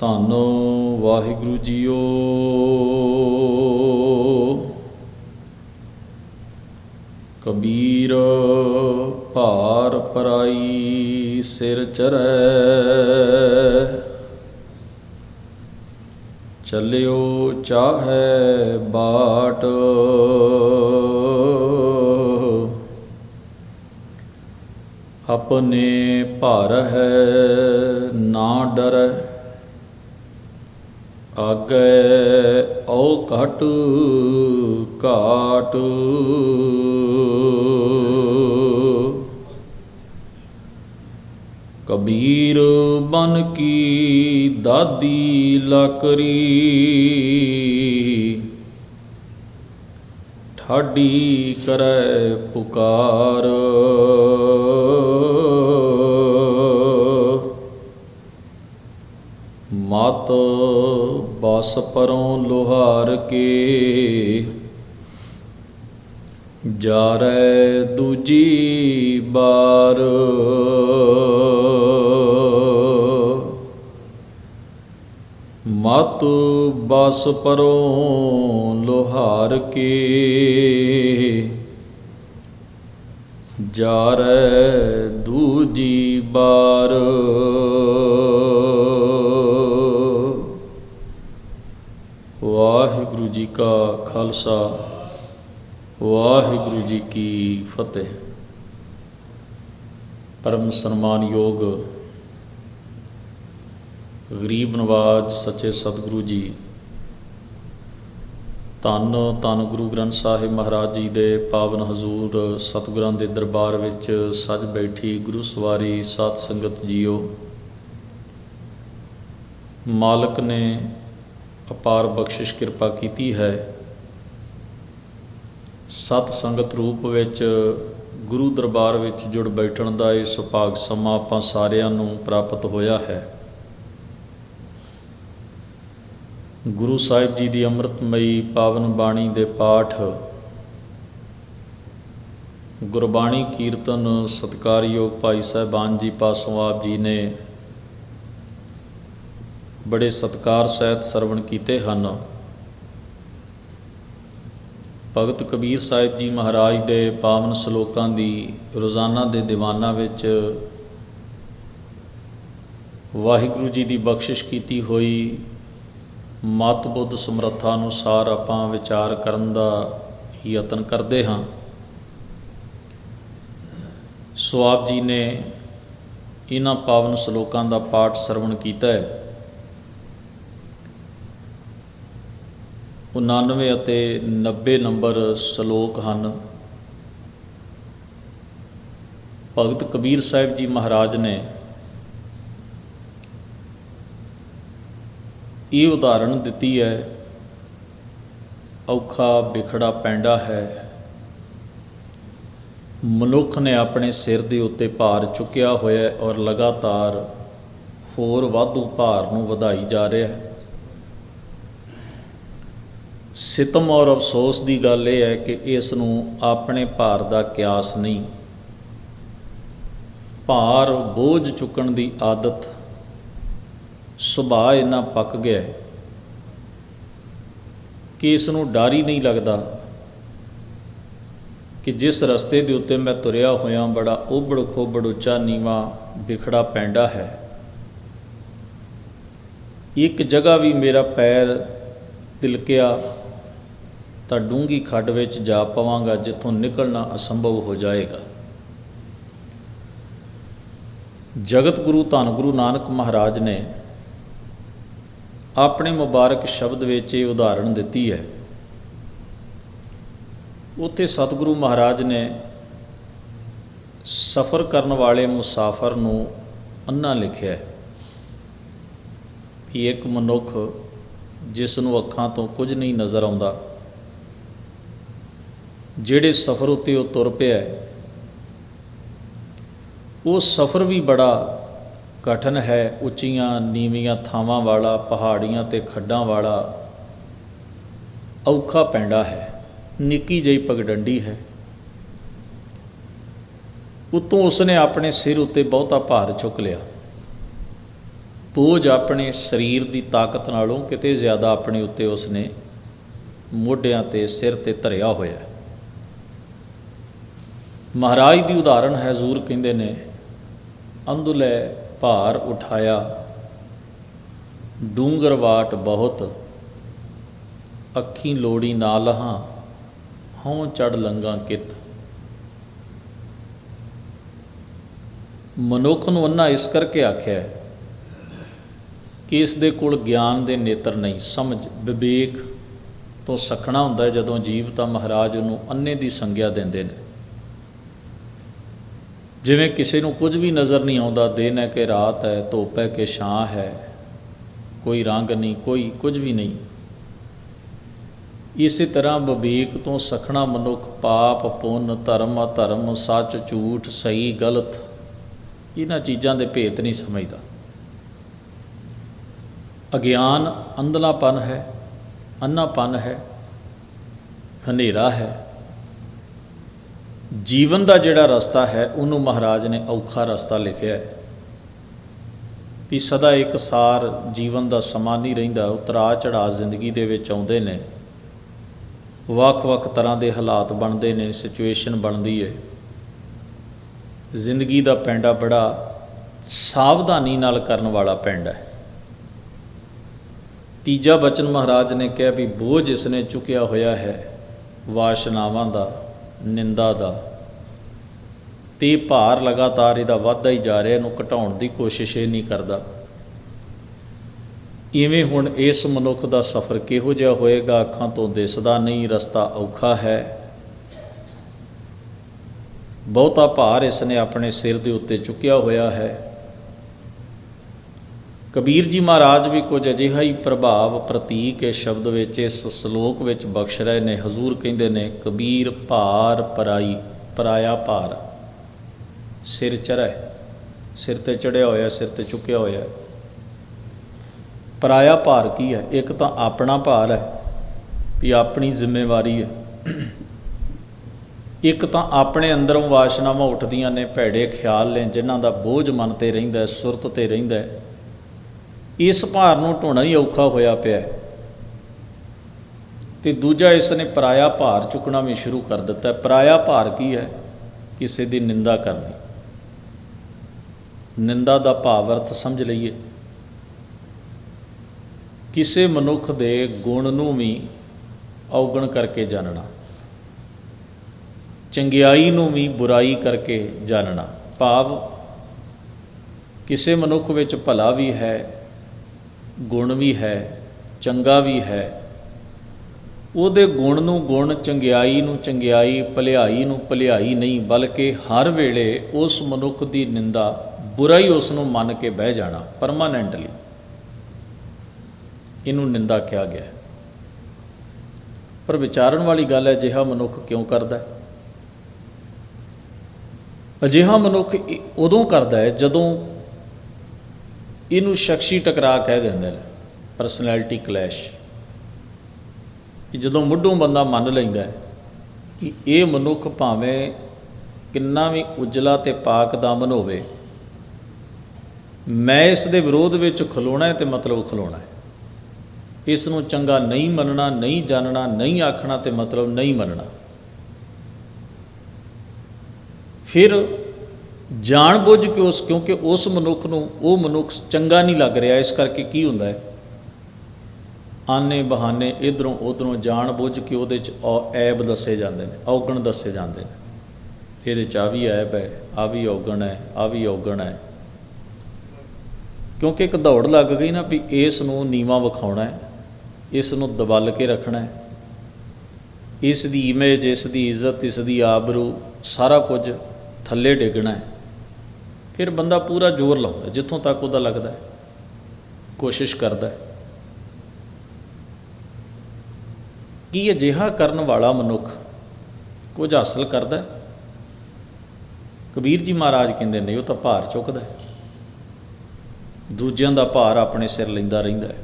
ਧੰਨ ਵਾਹਿਗੁਰੂ ਜੀਓ। ਕਬੀਰ ਭਾਰ ਪਰਾਈ ਸਿਰ ਚਰੈ। ਚੱਲਿਓ ਚਾਹੈ ਬਾਟ। ਆਪਣੇ ਭਾਰ ਹੈ ਨਾ ਡਰੈ। ਆਗੈ ਔ ਘਟ ਘਾਟ। ਕਬੀਰ ਬਨ ਕੀ ਦਾਦੀ ਲਕਰੀ। ਠਾਡੀ ਕਰੈ ਪੁਕਾਰ। ਮਤ ਬਸ ਪਰੋਂ ਲੋਹਾਰ ਕੇ। ਜਾਰੈ ਦੂਜੀ ਬਾਰ। ਮਤ ਬਸ ਪਰੋਂ ਲੋਹਾਰ ਕੇ। ਜਾਰੈ ਦੂਜੀ ਬਾਰ। ਵਾਹਿਗੁਰੂ ਜੀ ਕਾ ਖਾਲਸਾ, ਵਾਹਿਗੁਰੂ ਜੀ ਕੀ ਫਤਿਹ। ਪਰਮ ਸਨਮਾਨਯੋਗ ਗਰੀਬ ਨਵਾਜ ਸੱਚੇ ਸਤਿਗੁਰੂ ਜੀ, ਧੰਨ ਧੰਨ ਗੁਰੂ ਗ੍ਰੰਥ ਸਾਹਿਬ ਮਹਾਰਾਜ ਜੀ ਦੇ ਪਾਵਨ ਹਜ਼ੂਰ ਸਤਿਗੁਰਾਂ ਦੇ ਦਰਬਾਰ ਵਿੱਚ ਸਜ ਬੈਠੀ ਗੁਰੂ ਸਵਾਰੀ ਸਾਧ ਸੰਗਤ ਜੀਓ। ਮਾਲਕ ਨੇ ਅਪਾਰ ਬਖਸ਼ਿਸ਼ ਕਿਰਪਾ ਕੀਤੀ ਹੈ। ਸਤ ਸੰਗਤ ਰੂਪ ਵਿੱਚ ਗੁਰੂ ਦਰਬਾਰ ਵਿੱਚ ਜੁੜ ਬੈਠਣ ਦਾ ਇਹ ਸੁਭਾਗ ਸਮਾਂ ਆਪਾਂ ਸਾਰਿਆਂ ਨੂੰ ਪ੍ਰਾਪਤ ਹੋਇਆ ਹੈ। ਗੁਰੂ ਸਾਹਿਬ ਜੀ ਦੀ ਅੰਮ੍ਰਿਤਮਈ ਪਾਵਨ ਬਾਣੀ ਦੇ ਪਾਠ, ਗੁਰਬਾਣੀ ਕੀਰਤਨ ਸਤਕਾਰਯੋਗ ਭਾਈ ਸਾਹਿਬਾਨ ਜੀ ਪਾਸੋਂ ਆਪ ਜੀ ਨੇ ਬੜੇ ਸਤਕਾਰ ਸਹਿਤ ਸਰਵਣ ਕੀਤੇ ਹਨ। ਭਗਤ ਕਬੀਰ ਸਾਹਿਬ ਜੀ ਮਹਾਰਾਜ ਦੇ ਪਾਵਨ ਸ਼ਲੋਕਾਂ ਦੀ ਰੋਜ਼ਾਨਾ ਦੇ ਦੀਵਾਨਾਂ ਵਿੱਚ ਵਾਹਿਗੁਰੂ ਜੀ ਦੀ ਬਖਸ਼ਿਸ਼ ਕੀਤੀ ਹੋਈ ਮਤ ਬੁੱਧ ਸਮਰੱਥਾ ਅਨੁਸਾਰ ਆਪਾਂ ਵਿਚਾਰ ਕਰਨ ਦਾ ਯਤਨ ਕਰਦੇ ਹਾਂ। ਸੋ ਆਪ ਜੀ ਨੇ ਇਹਨਾਂ ਪਾਵਨ ਸ਼ਲੋਕਾਂ ਦਾ ਪਾਠ ਸਰਵਣ ਕੀਤਾ ਹੈ। 99 ਅਤੇ 90 ਨੰਬਰ ਸ਼ਲੋਕ ਹਨ। ਭਗਤ ਕਬੀਰ ਸਾਹਿਬ ਜੀ ਮਹਾਰਾਜ ਨੇ ਇਹ ਉਦਾਹਰਣ ਦਿੱਤੀ ਹੈ, ਔਖਾ ਵਿਖੜਾ ਪੈਂਡਾ ਹੈ। ਮਨੁੱਖ ਨੇ ਆਪਣੇ ਸਿਰ ਦੇ ਉੱਤੇ ਭਾਰ ਚੁੱਕਿਆ ਹੋਇਆ ਔਰ ਲਗਾਤਾਰ ਹੋਰ ਵਾਧੂ ਭਾਰ ਨੂੰ ਵਧਾਈ ਜਾ ਰਿਹਾ ਹੈ। ਸਿਤਮ ਔਰ ਅਫਸੋਸ ਦੀ ਗੱਲ ਇਹ ਹੈ ਕਿ ਇਸ ਨੂੰ ਆਪਣੇ ਭਾਰ ਦਾ ਕਿਆਸ ਨਹੀਂ। ਭਾਰ ਬੋਝ ਚੁੱਕਣ ਦੀ ਆਦਤ, ਸੁਭਾਅ ਇੰਨਾ ਪੱਕ ਗਿਆ ਹੈ ਕਿ ਇਸ ਨੂੰ ਡਰ ਹੀ ਨਹੀਂ ਲੱਗਦਾ ਕਿ ਜਿਸ ਰਸਤੇ ਦੇ ਉੱਤੇ ਮੈਂ ਤੁਰਿਆ ਹੋਇਆ ਬੜਾ ਉਬੜ ਖੋਬੜ ਉੱਚਾ ਨੀਵਾ ਵਿਖੜਾ ਪੈਂਦਾ ਹੈ। ਇੱਕ ਜਗ੍ਹਾ ਵੀ ਮੇਰਾ ਪੈਰ ਤਿਲਕਿਆ ਤਾਂ ਡੂੰਗੀ ਖੱਡ ਵਿੱਚ ਜਾ ਪਵਾਂਗਾ ਜਿੱਥੋਂ ਨਿਕਲਣਾ ਅਸੰਭਵ ਹੋ ਜਾਏਗਾ। ਜਗਤ ਗੁਰੂ ਧੰਨ ਗੁਰੂ ਨਾਨਕ ਮਹਾਰਾਜ ਨੇ ਆਪਣੇ ਮੁਬਾਰਕ ਸ਼ਬਦ ਵਿੱਚ ਇਹ ਉਦਾਹਰਣ ਦਿੱਤੀ ਹੈ। ਉੱਥੇ ਸਤਿਗੁਰੂ ਮਹਾਰਾਜ ਨੇ ਸਫ਼ਰ ਕਰਨ ਵਾਲੇ ਮੁਸਾਫਰ ਨੂੰ ਅੰਨਾ ਲਿਖਿਆ ਹੈ ਵੀ ਇੱਕ ਮਨੁੱਖ ਜਿਸ ਨੂੰ ਅੱਖਾਂ ਤੋਂ ਕੁਝ ਨਹੀਂ ਨਜ਼ਰ ਆਉਂਦਾ ਜਿਹੜੇ ਸਫ਼ਰ ਉੱਤੇ ਉਹ ਤੁਰ ਪਿਆ ਉਹ ਸਫ਼ਰ ਵੀ ਬੜਾ ਕਠਨ ਹੈ, ਉੱਚੀਆਂ ਨੀਵੀਆਂ ਥਾਵਾਂ ਵਾਲਾ, ਪਹਾੜੀਆਂ ਤੇ ਖੱਡਾਂ ਵਾਲਾ ਔਖਾ ਪੈਂਡਾ ਹੈ, ਨਿੱਕੀ ਜਿਹੀ ਪਗਡੰਡੀ ਹੈ। ਉਤੋਂ ਉਸਨੇ ਆਪਣੇ ਸਿਰ ਉੱਤੇ ਬਹੁਤਾ ਭਾਰ ਚੁੱਕ ਲਿਆ। ਬੋਝ ਆਪਣੇ ਸਰੀਰ ਦੀ ਤਾਕਤ ਨਾਲੋਂ ਕਿਤੇ ਜ਼ਿਆਦਾ ਆਪਣੇ ਉੱਤੇ ਉਸਨੇ ਮੋਢਿਆਂ ਤੇ ਸਿਰ ਤੇ ਧਰਿਆ ਹੋਇਆ ਮਹਾਰਾਜ ਦੀ ਉਦਾਹਰਣ ਹੈ, ਹਜ਼ੂਰ ਕਹਿੰਦੇ ਨੇ, ਅੰਦੁਲੇ ਭਾਰ ਉਠਾਇਆ, ਡੂੰਗਰ ਵਾਟ ਬਹੁਤ, ਅੱਖੀਂ ਲੋੜੀ ਨਾ ਲਹਾਂ, ਹਉ ਚੜ ਲੰਗਾ ਕਿਤ। ਮਨੁੱਖ ਨੂੰ ਅੰਨਾ ਇਸ ਕਰਕੇ ਆਖਿਆ ਕਿ ਇਸ ਦੇ ਕੋਲ ਗਿਆਨ ਦੇ ਨੇਤਰ ਨਹੀਂ, ਸਮਝ, ਵਿਵੇਕ ਤੋਂ ਸਖਣਾ ਹੁੰਦਾ ਜਦੋਂ ਜੀਵ ਤਾਂ ਮਹਾਰਾਜ ਉਹਨੂੰ ਅੰਨੇ ਦੀ ਸੰਗਿਆ ਦਿੰਦੇ ਨੇ। ਜਿਵੇਂ ਕਿਸੇ ਨੂੰ ਕੁਝ ਵੀ ਨਜ਼ਰ ਨਹੀਂ ਆਉਂਦਾ, ਦਿਨ ਹੈ ਕਿ ਰਾਤ ਹੈ, ਧੁੱਪ ਹੈ ਕਿ ਛਾਂ ਹੈ, ਕੋਈ ਰੰਗ ਨਹੀਂ, ਕੋਈ ਕੁਝ ਵੀ ਨਹੀਂ। ਇਸੇ ਤਰ੍ਹਾਂ ਵਿਵੇਕ ਤੋਂ ਸਖਣਾ ਮਨੁੱਖ ਪਾਪ, ਪੁੰਨ, ਧਰਮ, ਅਧਰਮ, ਸੱਚ, ਝੂਠ, ਸਹੀ, ਗਲਤ, ਇਹਨਾਂ ਚੀਜ਼ਾਂ ਦੇ ਭੇਤ ਨਹੀਂ ਸਮਝਦਾ। ਅਗਿਆਨ ਅੰਧਲਾਪਨ ਹੈ, ਅੰਨਾਪਨ ਹੈ, ਹਨੇਰਾ ਹੈ ਜੀਵਨ ਦਾ ਜਿਹੜਾ ਰਸਤਾ ਹੈ, ਉਹਨੂੰ ਮਹਾਰਾਜ ਨੇ ਔਖਾ ਰਸਤਾ ਲਿਖਿਆ ਹੈ। ਵੀ ਸਦਾ ਇੱਕ ਸਾਰ ਜੀਵਨ ਦਾ ਸਮਾਂ ਨਹੀਂ ਰਹਿੰਦਾ ਉਤਰਾ ਚੜਾ ਜ਼ਿੰਦਗੀ ਦੇ ਵਿੱਚ ਆਉਂਦੇ ਨੇ। ਵੱਖ-ਵੱਖ ਤਰ੍ਹਾਂ ਦੇ ਹਾਲਾਤ ਬਣਦੇ ਨੇ, ਸਿਚੁਏਸ਼ਨ ਬਣਦੀ ਹੈ। ਜ਼ਿੰਦਗੀ ਦਾ ਪੈਂਡਾ ਬੜਾ ਸਾਵਧਾਨੀ ਨਾਲ ਕਰਨ ਵਾਲਾ ਪੈਂਡਾ ਹੈ। ਤੀਜਾ ਬਚਨ ਮਹਾਰਾਜ ਨੇ ਕਿਹਾ ਵੀ ਬੋਝ ਇਸ ਨੇ ਚੁੱਕਿਆ ਹੋਇਆ ਹੈ, ਵਾਸ਼ਨਾਵਾਂ ਦਾ, ਨਿੰਦਾ ਦਾ। ਤੇ ਭਾਰ ਲਗਾਤਾਰ ਇਹਦਾ ਵੱਧਦਾ ਹੀ ਜਾ ਰਿਹਾ, ਇਹਨੂੰ ਘਟਾਉਣ ਦੀ ਕੋਸ਼ਿਸ਼ ਇਹ ਨਹੀਂ ਕਰਦਾ। ਇਵੇਂ ਹੁਣ ਇਸ ਮਨੁੱਖ ਦਾ ਸਫ਼ਰ ਕਿਹੋ ਜਿਹਾ ਹੋਏਗਾ? ਅੱਖਾਂ ਤੋਂ ਦਿਸਦਾ ਨਹੀਂ, ਰਸਤਾ ਔਖਾ ਹੈ। ਬਹੁਤਾ ਭਾਰ ਇਸ ਨੇ ਆਪਣੇ ਸਿਰ ਦੇ ਉੱਤੇ ਚੁੱਕਿਆ ਹੋਇਆ ਹੈ। ਕਬੀਰ ਜੀ ਮਹਾਰਾਜ ਵੀ ਕੁਝ ਅਜਿਹਾ ਹੀ ਪ੍ਰਭਾਵ, ਪ੍ਰਤੀਕ ਇਸ ਸ਼ਬਦ ਵਿੱਚ, ਇਸ ਸ਼ਲੋਕ ਵਿੱਚ ਬਖਸ਼ ਰਹੇ ਨੇ। ਹਜ਼ੂਰ ਕਹਿੰਦੇ ਨੇ, ਕਬੀਰ ਭਾਰ ਪਰਾਈ, ਪਰਾਇਆ ਭਾਰ। ਸਿਰ ਚੜ੍ਹੈ, ਸਿਰ ਤੇ ਚੜਿਆ ਹੋਇਆ, ਸਿਰ ਤੇ ਚੁੱਕਿਆ ਹੋਇਆ। ਪਰਾਇਆ ਭਾਰ ਕੀ ਹੈ? ਇੱਕ ਤਾਂ ਆਪਣਾ ਭਾਰ ਹੈ ਵੀ ਆਪਣੀ ਜ਼ਿੰਮੇਵਾਰੀ ਹੈ। ਇੱਕ ਤਾਂ ਆਪਣੇ ਅੰਦਰੋਂ ਵਾਸ਼ਨਾਵਾਂ ਉੱਠਦੀਆਂ ਨੇ, ਭੈੜੇ ਖਿਆਲ ਨੇ, ਜਿਨ੍ਹਾਂ ਦਾ ਬੋਝ ਮਨ ਤੇ ਰਹਿੰਦਾ ਹੈ, ਸੁਰਤ ਤੇ ਰਹਿੰਦਾ ਹੈ। ਇਸ ਭਾਰ ਨੂੰ ਢੋਣਾ ਹੀ ਔਖਾ ਹੋਇਆ ਪਿਆ ਹੈ। ਤੇ ਦੂਜਾ ਇਸ ਨੇ ਪਰਾਇਆ ਭਾਰ ਚੁੱਕਣਾ ਵੀ ਸ਼ੁਰੂ ਕਰ ਦਿੱਤਾ ਹੈ। ਪਰਾਇਆ ਭਾਰ ਕੀ ਹੈ? ਕਿਸੇ ਦੀ ਨਿੰਦਾ ਕਰਨੀ। ਨਿੰਦਾ ਦਾ ਭਾਵ ਅਰਥ ਸਮਝ ਲਈਏ। ਕਿਸੇ ਮਨੁੱਖ ਦੇ ਗੁਣ ਨੂੰ ਵੀ ਔਗਣ ਕਰਕੇ ਜਾਣਨਾ। ਚੰਗਿਆਈ ਨੂੰ ਵੀ ਬੁਰਾਈ ਕਰਕੇ ਜਾਣਨਾ। ਭਾਵ, ਕਿਸੇ ਮਨੁੱਖ ਵਿੱਚ ਭਲਾ ਵੀ ਹੈ, ਗੁਣ ਵੀ ਹੈ, ਚੰਗਾ ਵੀ ਹੈ। ਉਹਦੇ ਗੁਣ ਨੂੰ ਗੁਣ, ਚੰਗਿਆਈ ਨੂੰ ਚੰਗਿਆਈ, ਭਲਾਈ ਨੂੰ ਭਲਾਈ ਨਹੀਂ, ਬਲਕਿ ਹਰ ਵੇਲੇ ਉਸ ਮਨੁੱਖ ਦੀ ਨਿੰਦਾ ਬੁਰਾਈ ਉਸ ਨੂੰ ਮੰਨ ਕੇ ਬਹਿ ਜਾਣਾ ਪਰਮਾਨੈਂਟਲੀ ਇਹਨੂੰ ਨਿੰਦਾ ਕਿਹਾ ਗਿਆ ਹੈ। ਪਰ ਵਿਚਾਰਨ ਵਾਲੀ ਗੱਲ ਹੈ ਜਿਹਾ ਮਨੁੱਖ ਕਿਉਂ ਕਰਦਾ ਹੈ? ਅਜਿਹਾ ਮਨੁੱਖ ਇ- ਉਦੋਂ ਕਰਦਾ ਹੈ ਜਦੋਂ ਇਹਨੂੰ ਸ਼ਖਸੀ ਟਕਰਾਅ ਕਹਿ ਦਿੰਦੇ ਨੇ ਪਰਸਨੈਲਿਟੀ ਕਲੈਸ਼ ਕਿ ਜਦੋਂ ਮੁੱਢੋਂ ਬੰਦਾ ਮੰਨ ਲੈਂਦਾ ਹੈ ਕਿ ਇਹ ਮਨੁੱਖ ਭਾਵੇਂ ਕਿੰਨਾ ਵੀ ਉਜਲਾ ਤੇ ਪਾਕ ਦਾਮਨ ਹੋਵੇ ਮੈਂ ਇਸ ਦੇ ਵਿਰੋਧ ਵਿੱਚ ਖਲੋਣਾ ਹੈ ਤੇ ਮਤਲਬ ਖਲੋਣਾ ਹੈ। ਇਸ ਨੂੰ ਚੰਗਾ ਨਹੀਂ ਮੰਨਣਾ, ਨਹੀਂ ਜਾਣਨਾ, ਨਹੀਂ ਆਖਣਾ ਤੇ ਮਤਲਬ ਨਹੀਂ ਮੰਨਣਾ। ਫਿਰ ਜਾਣ ਬੁੱਝ ਕੇ ਉਸ, ਕਿਉਂਕਿ ਉਸ ਮਨੁੱਖ ਨੂੰ ਉਹ ਮਨੁੱਖ ਚੰਗਾ ਨਹੀਂ ਲੱਗ ਰਿਹਾ, ਇਸ ਕਰਕੇ ਕੀ ਹੁੰਦਾ ਹੈ? ਆਨੇ ਬਹਾਨੇ ਇਧਰੋਂ ਉਧਰੋਂ ਜਾਣ ਬੁੱਝ ਕੇ ਉਹਦੇ ਚ ਔ- ਐਬ ਦੱਸੇ ਜਾਂਦੇ ਨੇ, ਔਗਣ ਦੱਸੇ ਜਾਂਦੇ ਨੇ। ਇਹਦੇ ਚ ਆ ਵੀ ਐਬ ਹੈ, ਆ ਵੀ ਔਗਣ ਹੈ, ਆ ਵੀ ਔਗਣ ਹੈ। ਕਿਉਂਕਿ ਇੱਕ ਦੌੜ ਲੱਗ ਗਈ ਨਾ ਵੀ ਇਸ ਨੂੰ ਨੀਵਾ ਵਿਖਾਉਣਾ ਹੈ, ਇਸ ਨੂੰ ਦਬਲ ਕੇ ਰੱਖਣਾ ਹੈ। ਇਸ ਦੀ ਇਮੇਜ ਇਸ ਦੀ ਇੱਜ਼ਤ, ਇਸ ਦੀ ਆਬਰੂ ਸਾਰਾ ਕੁਝ ਥੱਲੇ ਡਿੱਗਣਾ ਹੈ। ਫਿਰ ਬੰਦਾ ਪੂਰਾ ਜ਼ੋਰ ਲਾਉਂਦਾ, ਜਿੱਥੋਂ ਤੱਕ ਉਹਦਾ ਲੱਗਦਾ ਹੈ, ਕੋਸ਼ਿਸ਼ ਕਰਦਾ ਹੈ। ਕੀ ਅਜਿਹਾ ਕਰਨ ਵਾਲਾ ਮਨੁੱਖ ਕੁਝ ਹਾਸਲ ਕਰਦਾ ਕਬੀਰ ਜੀ ਮਹਾਰਾਜ ਕਹਿੰਦੇ ਨੇ, ਉਹ ਤਾਂ ਭਾਰ ਚੁੱਕਦਾ ਹੈ। ਦੂਜਿਆਂ ਦਾ ਭਾਰ ਆਪਣੇ ਸਿਰ ਲੈਂਦਾ ਰਹਿੰਦਾ ਹੈ।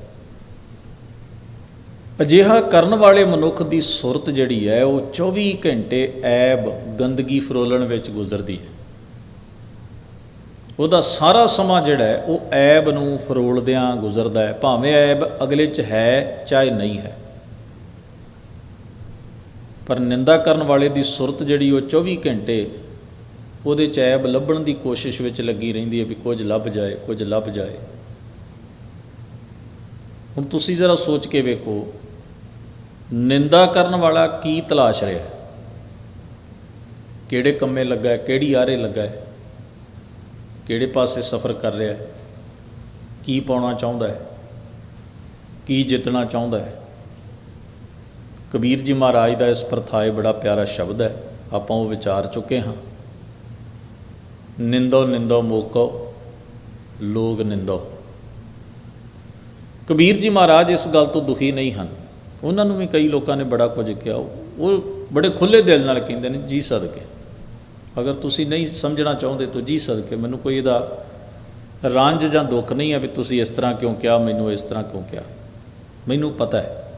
ਅਜਿਹਾ ਕਰਨ ਵਾਲੇ ਮਨੁੱਖ ਦੀ ਸੁਰਤ ਜਿਹੜੀ ਹੈ, ਉਹ 24 ਘੰਟੇ ਐਬ ਗੰਦਗੀ ਫਰੋਲਣ ਵਿੱਚ ਗੁਜ਼ਰਦੀ ਹੈ। ਉਹਦਾ ਸਾਰਾ ਸਮਾਂ ਜਿਹੜਾ ਹੈ, ਉਹ ਐਬ ਨੂੰ ਫਰੋਲਦਿਆਂ ਗੁਜ਼ਰਦਾ ਹੈ। ਭਾਵੇਂ ਐਬ ਅਗਲੇ 'ਚ ਹੈ ਚਾਹੇ ਨਹੀਂ ਹੈ। ਪਰ ਨਿੰਦਾ ਕਰਨ ਵਾਲੇ ਦੀ ਸੁਰਤ ਜਿਹੜੀ, ਉਹ 24 ਘੰਟੇ ਉਹਦੇ 'ਚ ਐਬ ਲੱਭਣ ਦੀ ਕੋਸ਼ਿਸ਼ ਵਿੱਚ ਲੱਗੀ ਰਹਿੰਦੀ ਹੈ ਵੀ ਕੁਝ ਲੱਭ ਜਾਏ, ਕੁਝ ਲੱਭ ਜਾਏ। ਹੁਣ ਤੁਸੀਂ ਜ਼ਰਾ ਸੋਚ ਕੇ ਵੇਖੋ, ਨਿੰਦਾ ਕਰਨ ਵਾਲਾ ਕੀ ਤਲਾਸ਼ ਰਿਹਾ ਕਿਹੜੇ ਕੰਮੇ ਲੱਗਾ ਹੈ, ਕਿਹੜੀ ਆਰੇ ਲੱਗਾ ਹੈ? ਕਿਹੜੇ ਪਾਸੇ ਸਫ਼ਰ ਕਰ ਰਿਹਾ ਹੈ? ਕੀ ਪਾਉਣਾ ਚਾਹੁੰਦਾ ਹੈ? ਕੀ ਜਿੱਤਣਾ ਚਾਹੁੰਦਾ ਹੈ? ਕਬੀਰ ਜੀ ਮਹਾਰਾਜ ਦਾ ਇਸ ਪ੍ਰਥਾਏ ਬੜਾ ਪਿਆਰਾ ਸ਼ਬਦ ਹੈ, ਆਪਾਂ ਉਹ ਵਿਚਾਰ ਚੁੱਕੇ ਹਾਂ। ਨਿੰਦੋ ਨਿੰਦੋ ਮੋਕੋ, ਲੋਗ ਨਿੰਦੋ। ਕਬੀਰ ਜੀ ਮਹਾਰਾਜ ਇਸ ਗੱਲ ਤੋਂ ਦੁਖੀ ਨਹੀਂ ਹਨ। ਉਹਨਾਂ ਨੂੰ ਵੀ ਕਈ ਲੋਕਾਂ ਨੇ ਬੜਾ ਕੁਝ ਕਿਹਾ। ਉਹ ਬੜੇ ਖੁੱਲੇ ਦਿਲ ਨਾਲ ਕਹਿੰਦੇ ਨੇ, ਜੀ ਸਦਕੇ। ਅਗਰ ਤੁਸੀਂ ਨਹੀਂ ਸਮਝਣਾ ਚਾਹੁੰਦੇ ਤਾਂ ਜੀ ਸਦਕੇ। ਮੈਨੂੰ ਕੋਈ ਇਹਦਾ ਰਾਂਝ ਜਾਂ ਦੁੱਖ ਨਹੀਂ ਹੈ ਵੀ ਤੁਸੀਂ ਇਸ ਤਰ੍ਹਾਂ ਕਿਉਂ ਕਿਹਾ, ਮੈਨੂੰ ਇਸ ਤਰ੍ਹਾਂ ਕਿਉਂ ਕਿਹਾ। ਮੈਨੂੰ ਪਤਾ ਹੈ।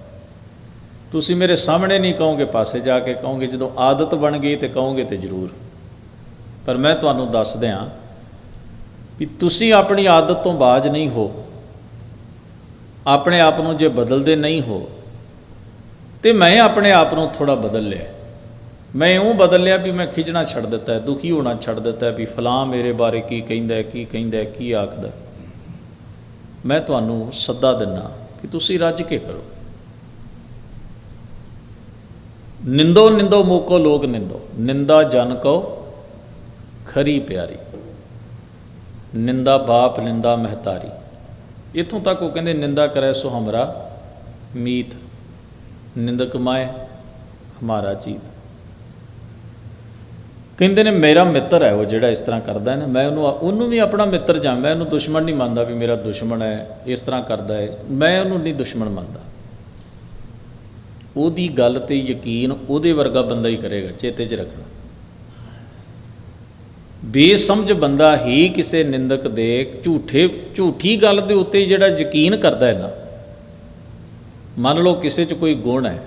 ਤੁਸੀਂ ਮੇਰੇ ਸਾਹਮਣੇ ਨਹੀਂ ਕਹੋਗੇ, ਪਾਸੇ ਜਾ ਕੇ ਕਹੋਗੇ, ਜਦੋਂ ਆਦਤ ਬਣ ਗਈ ਤੇ ਕਹੋਗੇ ਤੇ ਜ਼ਰੂਰ। ਪਰ ਮੈਂ ਤੁਹਾਨੂੰ ਦੱਸ ਦਿਆਂ ਵੀ ਤੁਸੀਂ ਆਪਣੀ ਆਦਤ ਤੋਂ ਬਾਜ ਨਹੀਂ ਹੋ। ਆਪਣੇ ਆਪ ਨੂੰ ਜੇ ਬਦਲਦੇ ਨਹੀਂ ਹੋ, ਤੇ ਮੈਂ ਆਪਣੇ ਆਪ ਨੂੰ ਥੋੜਾ ਬਦਲ ਲਿਆ। ਮੈਂ ਉਹ ਬਦਲ ਲਿਆ ਵੀ ਮੈਂ ਖਿਜਣਾ ਛੱਡ ਦਿੱਤਾ ਦੁਖੀ ਹੋਣਾ ਛੱਡ ਦਿੱਤਾ ਵੀ ਫਲਾਂ ਮੇਰੇ ਬਾਰੇ ਕੀ ਕਹਿੰਦਾ ਕੀ ਕਹਿੰਦਾ ਕੀ ਆਖਦਾ ਮੈਂ ਤੁਹਾਨੂੰ ਸੱਦਾ ਦਿੰਨਾ ਕਿ ਤੁਸੀਂ ਰੱਜ ਕੇ ਕਰੋ। ਨਿੰਦੋ ਨਿੰਦੋ ਮੋਕੋ ਲੋਕ ਨਿੰਦੋ। ਨਿੰਦਾ ਜਨ ਕੋ ਖਰੀ ਪਿਆਰੀ, ਨਿੰਦਾ ਬਾਪ, ਨਿੰਦਾ ਮਹਤਾਰੀ। ਇਥੋਂ ਤੱਕ ਉਹ ਕਹਿੰਦੇ, ਨਿੰਦਾ ਕਰੇ ਸੋ ਹਮਰਾ ਮੀਤ, ਨਿੰਦਕ ਮਾਏ ਹਮਾਰਾ ਜੀਤ। ਕਹਿੰਦੇ ਨੇ, ਮੇਰਾ ਮਿੱਤਰ ਹੈ ਉਹ ਜਿਹੜਾ ਇਸ ਤਰ੍ਹਾਂ ਕਰਦਾ ਹੈ ਨਾ, ਮੈਂ ਉਹਨੂੰ ਉਹਨੂੰ ਵੀ ਆਪਣਾ ਮਿੱਤਰ ਜਾਂ, ਮੈਂ ਉਹਨੂੰ ਦੁਸ਼ਮਣ ਨਹੀਂ ਮੰਨਦਾ ਵੀ ਮੇਰਾ ਦੁਸ਼ਮਣ ਹੈ, ਇਸ ਤਰ੍ਹਾਂ ਕਰਦਾ ਹੈ। ਮੈਂ ਉਹਨੂੰ ਨਹੀਂ ਦੁਸ਼ਮਣ ਮੰਨਦਾ। ਉਹਦੀ ਗੱਲ ਤੇ ਯਕੀਨ ਉਹਦੇ ਵਰਗਾ ਬੰਦਾ ਹੀ ਕਰੇਗਾ, ਚੇਤੇ 'ਚ ਰੱਖਣਾ। ਬੇਸਮਝ ਬੰਦਾ ਹੀ ਕਿਸੇ ਨਿੰਦਕ ਦੇ ਝੂਠੇ, ਝੂਠੀ ਗੱਲ ਦੇ ਉੱਤੇ ਜਿਹੜਾ ਯਕੀਨ ਕਰਦਾ ਹੈ ਨਾ। ਮੰਨ ਲਓ ਕਿਸੇ 'ਚ ਕੋਈ ਗੁਣ ਹੈ।